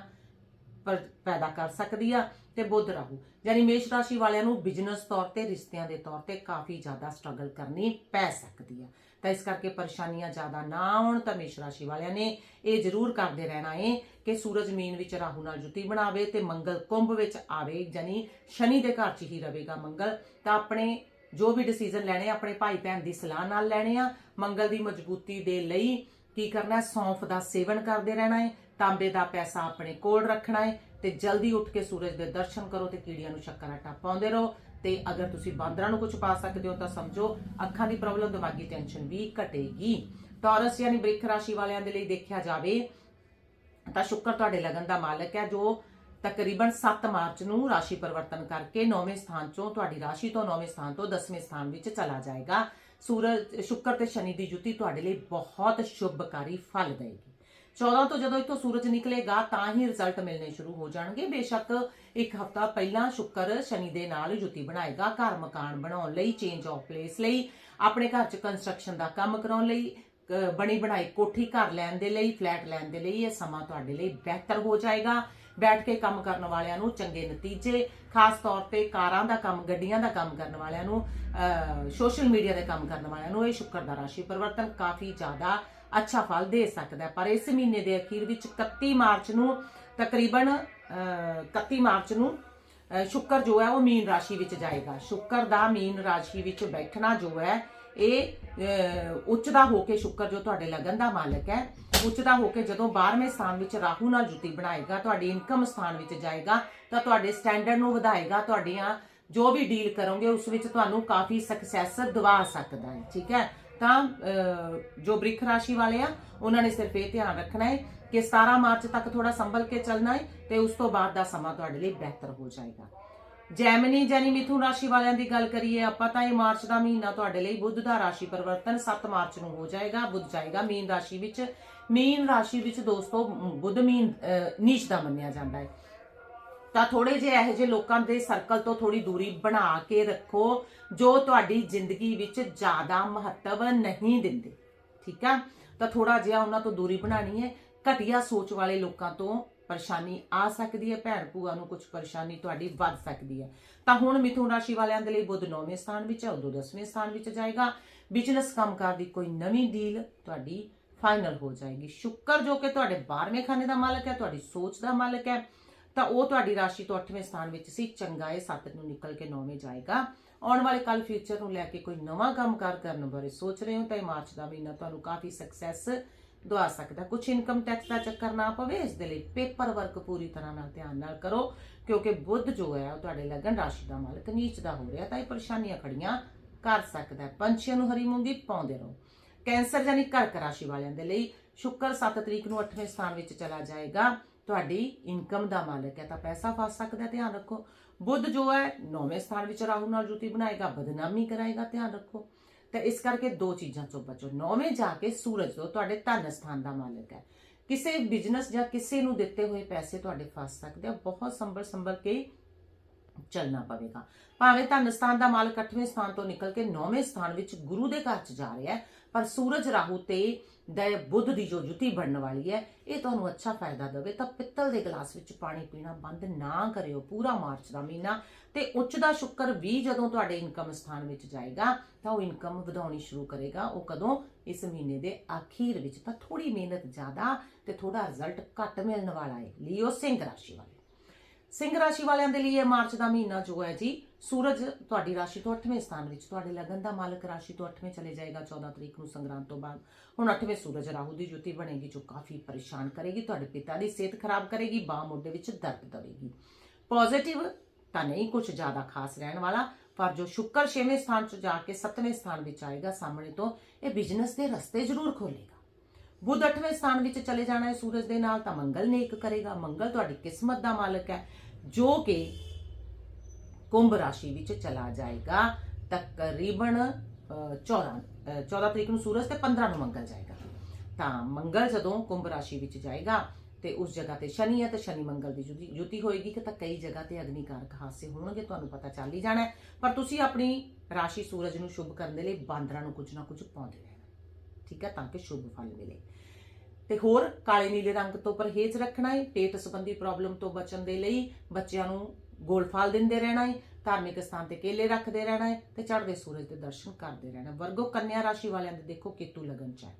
ਪਰ- ਪੈਦਾ ਕਰ ਸਕਦੀ ਆ। ਤੇ ਬੁੱਧ ਰਾਹੂ। ਯਾਨੀ ਮੇਸ਼ ਰਾਸ਼ੀ ਵਾਲਿਆਂ ਨੂੰ ਬਿਜ਼ਨਸ ਤੌਰ ਤੇ, ਰਿਸ਼ਤਿਆਂ ਦੇ ਤੌਰ ਤੇ ਕਾਫੀ ਜ਼ਿਆਦਾ ਸਟਰਗਲ ਕਰਨੀ ਪੈ ਸਕਦੀ ਆ। ਤਾਂ ਇਸ ਕਰਕੇ ਪਰੇਸ਼ਾਨੀਆਂ ਜ਼ਿਆਦਾ ਨਾ ਆਉਣ ਤਾਂ ਮੇਸ਼ ਰਾਸ਼ੀ ਵਾਲਿਆਂ ਨੇ ਇਹ ਜ਼ਰੂਰ ਕਰਦੇ ਰਹਿਣਾ ਏ ਕਿ ਸੂਰਜ ਮੀਨ ਵਿੱਚ ਰਾਹੂ ਨਾਲ ਜੁਤੀ ਬਣਾਵੇ ਤੇ ਮੰਗਲ ਕੁੰਭ ਵਿੱਚ ਆਵੇ। ਯਾਨੀ ਸ਼ਨੀ ਦੇ ਘਰ 'ਚ ਹੀ ਰਹੇਗਾ ਮੰਗਲ। ਤਾਂ ਆਪਣੇ ਜੋ ਵੀ ਡਿਸੀਜਨ ਲੈਣੇ ਆਪਣੇ ਭਾਈ ਭੈਣ ਦੀ ਸਲਾਹ ਨਾਲ ਲੈਣੇ ਆ। ਮੰਗਲ ਦੀ ਮਜ਼ਬੂਤੀ ਦੇ ਲਈ ਕੀ ਕਰਨਾ ਸੌਂਫ ਦਾ ਸੇਵਨ ਕਰਦੇ ਰਹਿਣਾ ਹੈ ਤਾਂਬੇ ਦਾ ਪੈਸਾ ਆਪਣੇ ਕੋਲ ਰੱਖਣਾ ਹੈ ਤੇ ਜਲਦੀ ਉੱਠ ਕੇ ਸੂਰਜ ਦੇ ਦਰਸ਼ਨ ਕਰੋ ਤੇ ਕੀੜੀਆਂ ਨੂੰ ਸ਼ੱਕਰ ਆਟਾ ਪਾਉਂਦੇ ਰਹੋ। ਤੇ ਅਗਰ ਤੁਸੀਂ ਬਾਂਦਰਾਂ ਨੂੰ ਕੁਝ ਪਾ ਸਕਦੇ ਹੋ ਤਾਂ ਸਮਝੋ, ਅੱਖਾਂ ਦੀ ਪ੍ਰੋਬਲਮ, ਦਿਮਾਗੀ ਟੈਨਸ਼ਨ ਵੀ ਘਟੇਗੀ। ਟੌਰਸ ਯਾਨੀ ਬ੍ਰਿਖ ਰਾਸ਼ੀ ਵਾਲਿਆਂ ਦੇ ਲਈ ਦੇਖਿਆ ਜਾਵੇ ਤਾਂ ਸ਼ੁੱਕਰ ਤੁਹਾਡੇ ਲਗਨ ਦਾ ਮਾਲਕ ਹੈ, ਜੋ ਤਕਰੀਬਨ 7 ਮਾਰਚ ਨੂੰ ਰਾਸ਼ੀ ਪਰਿਵਰਤਨ ਕਰਕੇ 9ਵੇਂ ਸਥਾਨ ਚੋਂ ਤੁਹਾਡੀ ਰਾਸ਼ੀ ਤੋਂ 9ਵੇਂ ਸਥਾਨ ਤੋਂ 10ਵੇਂ ਸਥਾਨ ਵਿੱਚ ਚਲਾ ਜਾਏਗਾ। ਸੂਰਜ, ਸ਼ੁੱਕਰ ਤੇ ਸ਼ਨੀ ਦੀ ਜੁਤੀ ਤੁਹਾਡੇ ਲਈ ਬਹੁਤ ਸ਼ੁਭਕਾਰੀ ਫਲ ਦੇਵੇਗੀ। 14 ਤੋਂ ਜਦੋਂ ਇੱਥੋਂ ਸੂਰਜ ਨਿਕਲੇਗਾ, ਤਾਂ ਹੀ ਰਿਜ਼ਲਟ ਮਿਲਣੇ ਸ਼ੁਰੂ ਹੋ ਜਾਣਗੇ। ਬੇਸ਼ੱਕ ਇੱਕ ਹਫਤਾ ਪਹਿਲਾਂ ਸ਼ੁੱਕਰ ਸ਼ਨੀ ਦੇ ਨਾਲ ਜੁਤੀ ਬਣਾਏਗਾ, ਘਰ ਮਕਾਨ ਬਣਾਉਣ ਲਈ ਚੇਂਜ ਆਫ ਪਲੇਸ ਲਈ, ਆਪਣੇ ਘਰ 'ਚ ਕੰਸਟਰਕਸ਼ਨ ਦਾ ਕੰਮ ਕਰਾਉਣ ਲਈ ਬਣੀ ਬਣਾਈ ਕੋਠੀ ਘਰ ਲੈਣ ਦੇ ਲਈ ਫਲੈਟ ਲੈਣ ਦੇ ਲਈ, ਇਹ ਸਮਾਂ ਤੁਹਾਡੇ ਲਈ ਬਿਹਤਰ ਹੋ ਜਾਏਗਾ। ਬੈਠ ਕੇ ਕੰਮ ਕਰਨ ਵਾਲਿਆਂ ਨੂੰ ਚੰਗੇ ਨਤੀਜੇ, ਖਾਸ ਤੌਰ ਤੇ ਕਾਰਾਂ ਦਾ ਕੰਮ, ਗੱਡੀਆਂ ਦਾ ਕੰਮ ਕਰਨ ਵਾਲਿਆਂ ਨੂੰ ਸੋਸ਼ਲ ਮੀਡੀਆ ਦੇ ਕੰਮ ਕਰਨ ਵਾਲਿਆਂ ਨੂੰ ਇਹ ਸ਼ੁੱਕਰ ਦਾ ਰਾਸ਼ੀ ਪਰਿਵਰਤਨ ਕਾਫੀ ਜ਼ਿਆਦਾ ਅੱਛਾ ਫਲ ਦੇ ਸਕਦਾ ਪਰ ਇਸ ਮਹੀਨੇ ਦੇ ਅਖੀਰ ਵਿੱਚ 31 ਮਾਰਚ ਨੂੰ ਤਕਰੀਬਨ ਅਹ, 31 ਮਾਰਚ ਨੂੰ ਸ਼ੁੱਕਰ ਜੋ ਹੈ ਉਹ ਮੀਨ ਰਾਸ਼ੀ ਵਿੱਚ ਜਾਏਗਾ। ਸ਼ੁੱਕਰ ਦਾ ਮੀਨ ਰਾਸ਼ੀ ਵਿੱਚ ਬੈਠਣਾ ਜੋ ਹੈ ਇਹ ਅਹ, ਉੱਚਦਾ ਹੋ ਕੇ ਸ਼ੁੱਕਰ ਜੋ ਤੁਹਾਡੇ ਲਗਨ ਦਾ ਮਾਲਕ ਹੈ ਉੱਚ ਦਾ ਹੋ ਕੇ ਜਦੋਂ 12ਵੇਂ ਸਥਾਨ ਵਿੱਚ ਰਾਹੂ ਨਾਲ ਜੁਤੀ ਬਣਾਏਗਾ ਤੁਹਾਡੀ ਇਨਕਮ ਸਥਾਨ ਵਿੱਚ ਜਾਏਗਾ ਤਾਂ ਤੁਹਾਡੇ ਸਟੈਂਡਰਡ ਨੂੰ ਵਧਾਏਗਾ ਤੁਹਾਡੀਆਂ ਜੋ ਵੀ ਡੀਲ ਕਰੋਗੇ ਉਸ ਵਿੱਚ ਤੁਹਾਨੂੰ ਕਾਫੀ ਸਕਸੈਸ ਦਿਵਾ ਸਕਦਾ ਹੈ। ਠੀਕ ਹੈ? ਤਾਂ ਜੋ ਬ੍ਰਿਖ ਰਾਸ਼ੀ ਵਾਲੇ ਆ ਉਹਨਾਂ ਨੇ ਸਿਰਫ ਇਹ ਧਿਆਨ ਰੱਖਣਾ ਹੈ ਕਿ 17 ਮਾਰਚ ਤੱਕ ਥੋੜਾ ਸੰਭਲ ਕੇ ਚੱਲਣਾ ਹੈ ਤੇ ਉਸ ਤੋਂ ਬਾਅਦ ਦਾ ਸਮਾਂ ਤੁਹਾਡੇ ਲਈ ਬਿਹਤਰ ਹੋ ਜਾਏਗਾ। ਜੈਮਨੀ ਜੈਨੀ ਮਿਥੁਨ ਰਾਸ਼ੀ ਵਾਲਿਆਂ ਦੀ ਗੱਲ ਕਰੀਏ ਆਪਾਂ ਤਾਂ ਇਹ ਮਾਰਚ ਦਾ ਮਹੀਨਾ ਤੁਹਾਡੇ ਲਈ ਬੁੱਧ ਦਾ ਰਾਸ਼ੀ ਪਰਿਵਰਤਨ 7 ਮਾਰਚ ਨੂੰ ਹੋ ਜਾਏਗਾ ਬੁੱਧ ਜਾਏਗਾ ਮੀਨ ਰਾਸ਼ੀ ਵਿੱਚ। ਮੀਨ ਰਾਸ਼ੀ ਵਿੱਚ ਦੋਸਤੋ ਬੁੱਧ ਮੀਨ ਅਹ, ਨੀਚ ਦਾ ਮੰਨਿਆ ਜਾਂਦਾ ਹੈ। ਤਾਂ ਥੋੜੇ ਜਿਹੇ ਇਹੋ ਜਿਹੇ ਲੋਕਾਂ ਦੇ ਸਰਕਲ ਤੋਂ ਥੋੜੀ ਦੂਰੀ ਬਣਾ ਕੇ ਰੱਖੋ, ਜੋ ਤੁਹਾਡੀ ਜ਼ਿੰਦਗੀ ਵਿੱਚ ਜ਼ਿਆਦਾ ਮਹੱਤਵ ਨਹੀਂ ਦਿੰਦੇ। ਠੀਕ ਆ? ਤਾਂ ਥੋੜਾ ਜਿਹਾ ਉਹਨਾਂ ਤੋਂ ਦੂਰੀ ਬਣਾਣੀ ਹੈ। ਘਟੀਆ ਸੋਚ ਵਾਲੇ ਲੋਕਾਂ ਤੋਂ ਪਰੇਸ਼ਾਨੀ ਆ ਸਕਦੀ ਹੈ। ਭੈਣ ਭੂਆ ਨੂੰ ਕੁਝ ਪਰੇਸ਼ਾਨੀ ਤੁਹਾਡੀ ਵੱਧ ਸਕਦੀ ਹੈ। ਤਾਂ ਹੁਣ ਮਿਥੁਨ ਰਾਸ਼ੀ ਵਾਲਿਆਂ ਦੇ ਲਈ ਬੁੱਧ 9ਵੇਂ ਸਥਾਨ ਵਿੱਚ ਹੈ, ਉਦੋਂ 10ਵੇਂ ਸਥਾਨ ਵਿੱਚ ਜਾਏਗਾ। ਬਿਜ਼ਨਸ ਕੰਮਕਾਰ ਦੀ ਕੋਈ ਨਵੀਂ ਡੀਲ ਤੁਹਾਡੀ ਫਾਈਨਲ ਹੋ ਜਾਏਗੀ। ਸ਼ੁੱਕਰ ਜੋ ਕਿ ਤੁਹਾਡੇ 12ਵੇਂ ਖਾਨੇ ਦਾ ਮਾਲਕ ਹੈ, ਤੁਹਾਡੀ ਸੋਚ ਦਾ ਮਾਲਕ ਹੈ। ਤਾਂ ਉਹ ਤੁਹਾਡੀ ਰਾਸ਼ੀ ਤੋਂ 8ਵੇਂ ਸਥਾਨ ਵਿੱਚ ਸੀ। ਚੰਗਾ ਹੈ 7 ਨੂੰ ਨਿਕਲ ਕੇ 9ਵੇਂ ਜਾਏਗਾ। ਆਉਣ ਵਾਲੇ ਕੱਲ ਫਿਊਚਰ ਨੂੰ ਲੈ ਕੇ ਕੋਈ ਨਵਾਂ ਕੰਮਕਾਰ ਕਰਨ ਬਾਰੇ ਸੋਚ ਰਹੇ ਹੋ ਤਾਂ ਇਹ ਮਾਰਚ ਦਾ ਮਹੀਨਾ ਤੁਹਾਨੂੰ ਕਾਫੀ ਸਕਸੈਸ ਦਵਾ ਸਕਦਾ। ਕੁਝ ਇਨਕਮ ਟੈਕਸ ਦਾ ਚੱਕਰ ਨਾ ਪਵੇ, ਇਸ ਦੇ ਲਈ ਪੇਪਰ ਵਰਕ ਪੂਰੀ ਤਰ੍ਹਾਂ ਨਾਲ ਧਿਆਨ ਨਾਲ ਕਰੋ, ਕਿਉਂਕਿ ਬੁੱਧ ਜੋ ਹੈ, ਉਹ ਤੁਹਾਡੇ ਲਗਨ ਰਾਸ਼ੀ ਦਾ ਮਾਲਕ ਨੀਚ ਦਾ ਹੋ ਰਿਹਾ ਤਾਂ ਇਹ ਪਰੇਸ਼ਾਨੀਆਂ ਖੜੀਆਂ ਕਰ ਸਕਦਾ ਹੈ। ਪੰਛੀਆਂ ਨੂੰ ਹਰੀ ਮੂੰਗੀ ਪਾਉਂਦੇ ਰਹੋ। ਕੈਂਸਰ ਯਾਨੀ ਕਰਕ ਰਾਸ਼ੀ ਵਾਲਿਆਂ ਦੇ ਲਈ ਸ਼ੁੱਕਰ 7 ਤਰੀਕ ਨੂੰ 8ਵੇਂ ਸਥਾਨ ਵਿੱਚ ਚਲਾ ਜਾਏਗਾ। ਤੁਹਾਡੀ ਇਨਕਮ ਦਾ ਮਾਲਕ ਹੈ, ਤਾਂ ਪੈਸਾ ਫਸ ਸਕਦਾ ਧਿਆਨ ਰੱਖੋ। ਬੁੱਧ ਜੋ ਹੈ 9ਵੇਂ ਸਥਾਨ ਵਿੱਚ ਰਾਹੂ ਨਾਲ ਜੁਤੀ ਬਣਾਏਗਾ, ਬਦਨਾਮੀ ਕਰਾਏਗਾ, ਧਿਆਨ ਰੱਖੋ। ਤਾਂ ਇਸ ਕਰਕੇ ਦੋ ਚੀਜ਼ਾਂ ਤੋਂ ਬਚੋ। 9ਵੇਂ ਜਾ ਕੇ ਸੂਰਜ ਜੋ ਤੁਹਾਡੇ ਧਨ ਸਥਾਨ ਦਾ ਮਾਲਕ ਹੈ। ਕਿਸੇ ਬਿਜ਼ਨਸ ਜਾਂ ਕਿਸੇ ਨੂੰ ਦਿੱਤੇ ਹੋਏ ਪੈਸੇ ਤੁਹਾਡੇ ਫਸ ਸਕਦੇ ਆ, ਬਹੁਤ ਸੰਭਲ ਸੰਭਲ ਕੇ ਚੱਲਣਾ ਪਵੇਗਾ। ਭਾਵੇਂ ਧਨ ਸਥਾਨ ਦਾ ਮਾਲਕ 8ਵੇਂ ਸਥਾਨ ਤੋਂ ਨਿਕਲ ਕੇ 9ਵੇਂ ਸਥਾਨ ਵਿੱਚ ਗੁਰੂ ਦੇ ਘਰ ਚ ਜਾ ਰਿਹਾ ਹੈ, ਪਰ ਸੂਰਜ ਰਾਹੂ ਤੇ ਦੇ ਬੁੱਧ ਦੀ ਜੋ ਜੁਤੀ ਬਣਨ ਵਾਲੀ ਹੈ, ਇਹ ਤੁਹਾਨੂੰ ਅੱਛਾ ਫਾਇਦਾ ਦੇਵੇ, ਤਾਂ ਪਿੱਤਲ ਦੇ ਗਲਾਸ ਵਿੱਚ ਪਾਣੀ ਪੀਣਾ ਬੰਦ ਨਾ ਕਰਿਓ, ਪੂਰਾ ਮਾਰਚ ਦਾ ਮਹੀਨਾ। ਤੇ ਉੱਚ ਦਾ ਸ਼ੁੱਕਰ ਵੀ ਜਦੋਂ ਤੁਹਾਡੇ ਇਨਕਮ ਸਥਾਨ ਵਿੱਚ ਜਾਏਗਾ, ਤਾਂ ਉਹ ਇਨਕਮ ਵਧਾਉਣੀ ਸ਼ੁਰੂ ਕਰੇਗਾ। ਉਹ ਕਦੋਂ? ਇਸ ਮਹੀਨੇ ਦੇ ਅਖੀਰ ਵਿੱਚ, ਤਾਂ ਥੋੜੀ ਮਿਹਨਤ ਜ਼ਿਆਦਾ ਤੇ ਥੋੜਾ ਰਿਜ਼ਲਟ ਘੱਟ ਮਿਲਣ ਵਾਲਾ ਹੈ। ਲਿਓ ਸਿੰਘ ਰਾਸ਼ੀ ਵਾਲੇ। ਸਿੰਘ ਰਾਸ਼ੀ ਵਾਲਿਆਂ ਦੇ ਲਈ ਇਹ ਮਾਰਚ ਦਾ ਮਹੀਨਾ ਜੋ ਹੈ ਜੀ ਸੂਰਜ ਤੁਹਾਡੀ ਰਾਸ਼ੀ ਤੋਂ 8ਵੇਂ ਸਥਾਨ ਵਿੱਚ, ਤੁਹਾਡੇ ਲਗਨ ਦਾ ਮਾਲਕ ਰਾਸ਼ੀ ਤੋਂ 8ਵੇਂ ਚਲੇ ਜਾਏਗਾ 14 ਤਰੀਕ ਨੂੰ ਸੰਗਰਾਂਦ ਤੋਂ ਬਾਅਦ। ਹੁਣ 8ਵੇਂ ਸੂਰਜ ਰਾਹੂ ਦੀ ਜੁਤੀ ਬਣੇਗੀ, ਜੋ ਕਾਫੀ ਪਰੇਸ਼ਾਨ ਕਰੇਗੀ, ਤੁਹਾਡੇ ਪਿਤਾ ਦੀ ਸਿਹਤ ਖਰਾਬ ਕਰੇਗੀ, ਬਾਹ ਮੋਢੇ ਵਿੱਚ ਦਰਦ ਦੇਵੇਗੀ। ਪੋਜ਼ਿਟਿਵ ਤਾਂ ਨਹੀਂ ਕੁਝ ਜ਼ਿਆਦਾ ਖਾਸ ਰਹਿਣ ਵਾਲਾ, ਪਰ ਜੋ ਸ਼ੁੱਕਰ 6ਵੇਂ ਸਥਾਨ 'ਚ ਜਾ ਕੇ 7ਵੇਂ ਸਥਾਨ ਵਿੱਚ ਆਏਗਾ, ਸਾਹਮਣੇ ਤੋਂ ਇਹ ਬਿਜ਼ਨਸ ਦੇ ਰਸਤੇ ਜ਼ਰੂਰ ਖੋਲੇਗਾ ਬੁੱਧ 8ਵੇਂ ਸਥਾਨ ਵਿੱਚ ਚਲੇ ਜਾਣਾ ਹੈ ਸੂਰਜ ਦੇ ਨਾਲ, ਤਾਂ ਮੰਗਲ ਨੇਕ ਕਰੇਗਾ। ਮੰਗਲ ਤੁਹਾਡੀ ਕਿਸਮਤ ਦਾ ਮਾਲਕ ਹੈ, ਜੋ ਕਿ ਕੁੰਭ ਰਾਸ਼ੀ ਵਿੱਚ ਚਲਾ ਜਾਏਗਾ ਤਕਰੀਬਨ ਅਹ, 14 14 ਤਰੀਕ ਨੂੰ ਸੂਰਜ ਤੇ 15 ਨੂੰ ਮੰਗਲ ਜਾਏਗਾ। ਤਾਂ ਮੰਗਲ ਜਦੋਂ ਕੁੰਭ ਰਾਸ਼ੀ ਵਿੱਚ ਜਾਏਗਾ ਤੇ ਉਸ ਜਗ੍ਹਾ ਤੇ ਸ਼ਨੀ ਹੈ ਤੇ ਸ਼ਨੀ ਮੰਗਲ ਦੀ ਜੁਤੀ ਜੁਤੀ ਹੋਏਗੀ ਕਿ ਤਾਂ ਕਈ ਜਗ੍ਹਾ ਤੇ ਅਗਨੀਕਾਰਕ ਹਾਦਸੇ ਹੋਣਗੇ ਤੁਹਾਨੂੰ ਪਤਾ ਚੱਲ ਹੀ ਜਾਣਾ ਪਰ ਤੁਸੀਂ ਆਪਣੀ ਰਾਸ਼ੀ ਸੂਰਜ ਨੂੰ ਸ਼ੁਭ ਕਰਨ ਦੇ ਲਈ ਬਾਂਦਰਾਂ ਨੂੰ ਕੁਝ ਨਾ ਕੁਝ ਪਾਉਂਦੇ ਰਹਿਣਾ। ਠੀਕ ਹੈ ਤਾਂ ਕਿ ਸ਼ੁਭ ਫਲ ਮਿਲੇ। ਤੇ ਹੋਰ ਕਾਲੇ ਨੀਲੇ ਰੰਗ ਤੋਂ ਪਰਹੇਜ਼ ਰੱਖਣਾ ਹੈ ਪੇਟ ਸੰਬੰਧੀ ਪ੍ਰੋਬਲਮ ਤੋਂ ਬਚਣ ਦੇ ਲਈ ਬੱਚਿਆਂ ਨੂੰ ਗੋਲ ਫਲ ਦਿੰਦੇ ਰਹਿਣਾ ਹੈ ਧਾਰਮਿਕ ਸਥਾਨ ਤੇ ਕੇਲੇ ਰੱਖਦੇ ਰਹਿਣਾ ਹੈ ਤੇ ਚੜ੍ਹਦੇ ਸੂਰਜ ਦੇ ਦਰਸ਼ਨ ਕਰਦੇ ਰਹਿਣਾ। ਵਰਗੋ ਕੰਨਿਆ ਰਾਸ਼ੀ ਵਾਲਿਆਂ ਦੇ ਦੇਖੋ ਕੇਤੂ ਲਗਨ ਚ ਹੈ।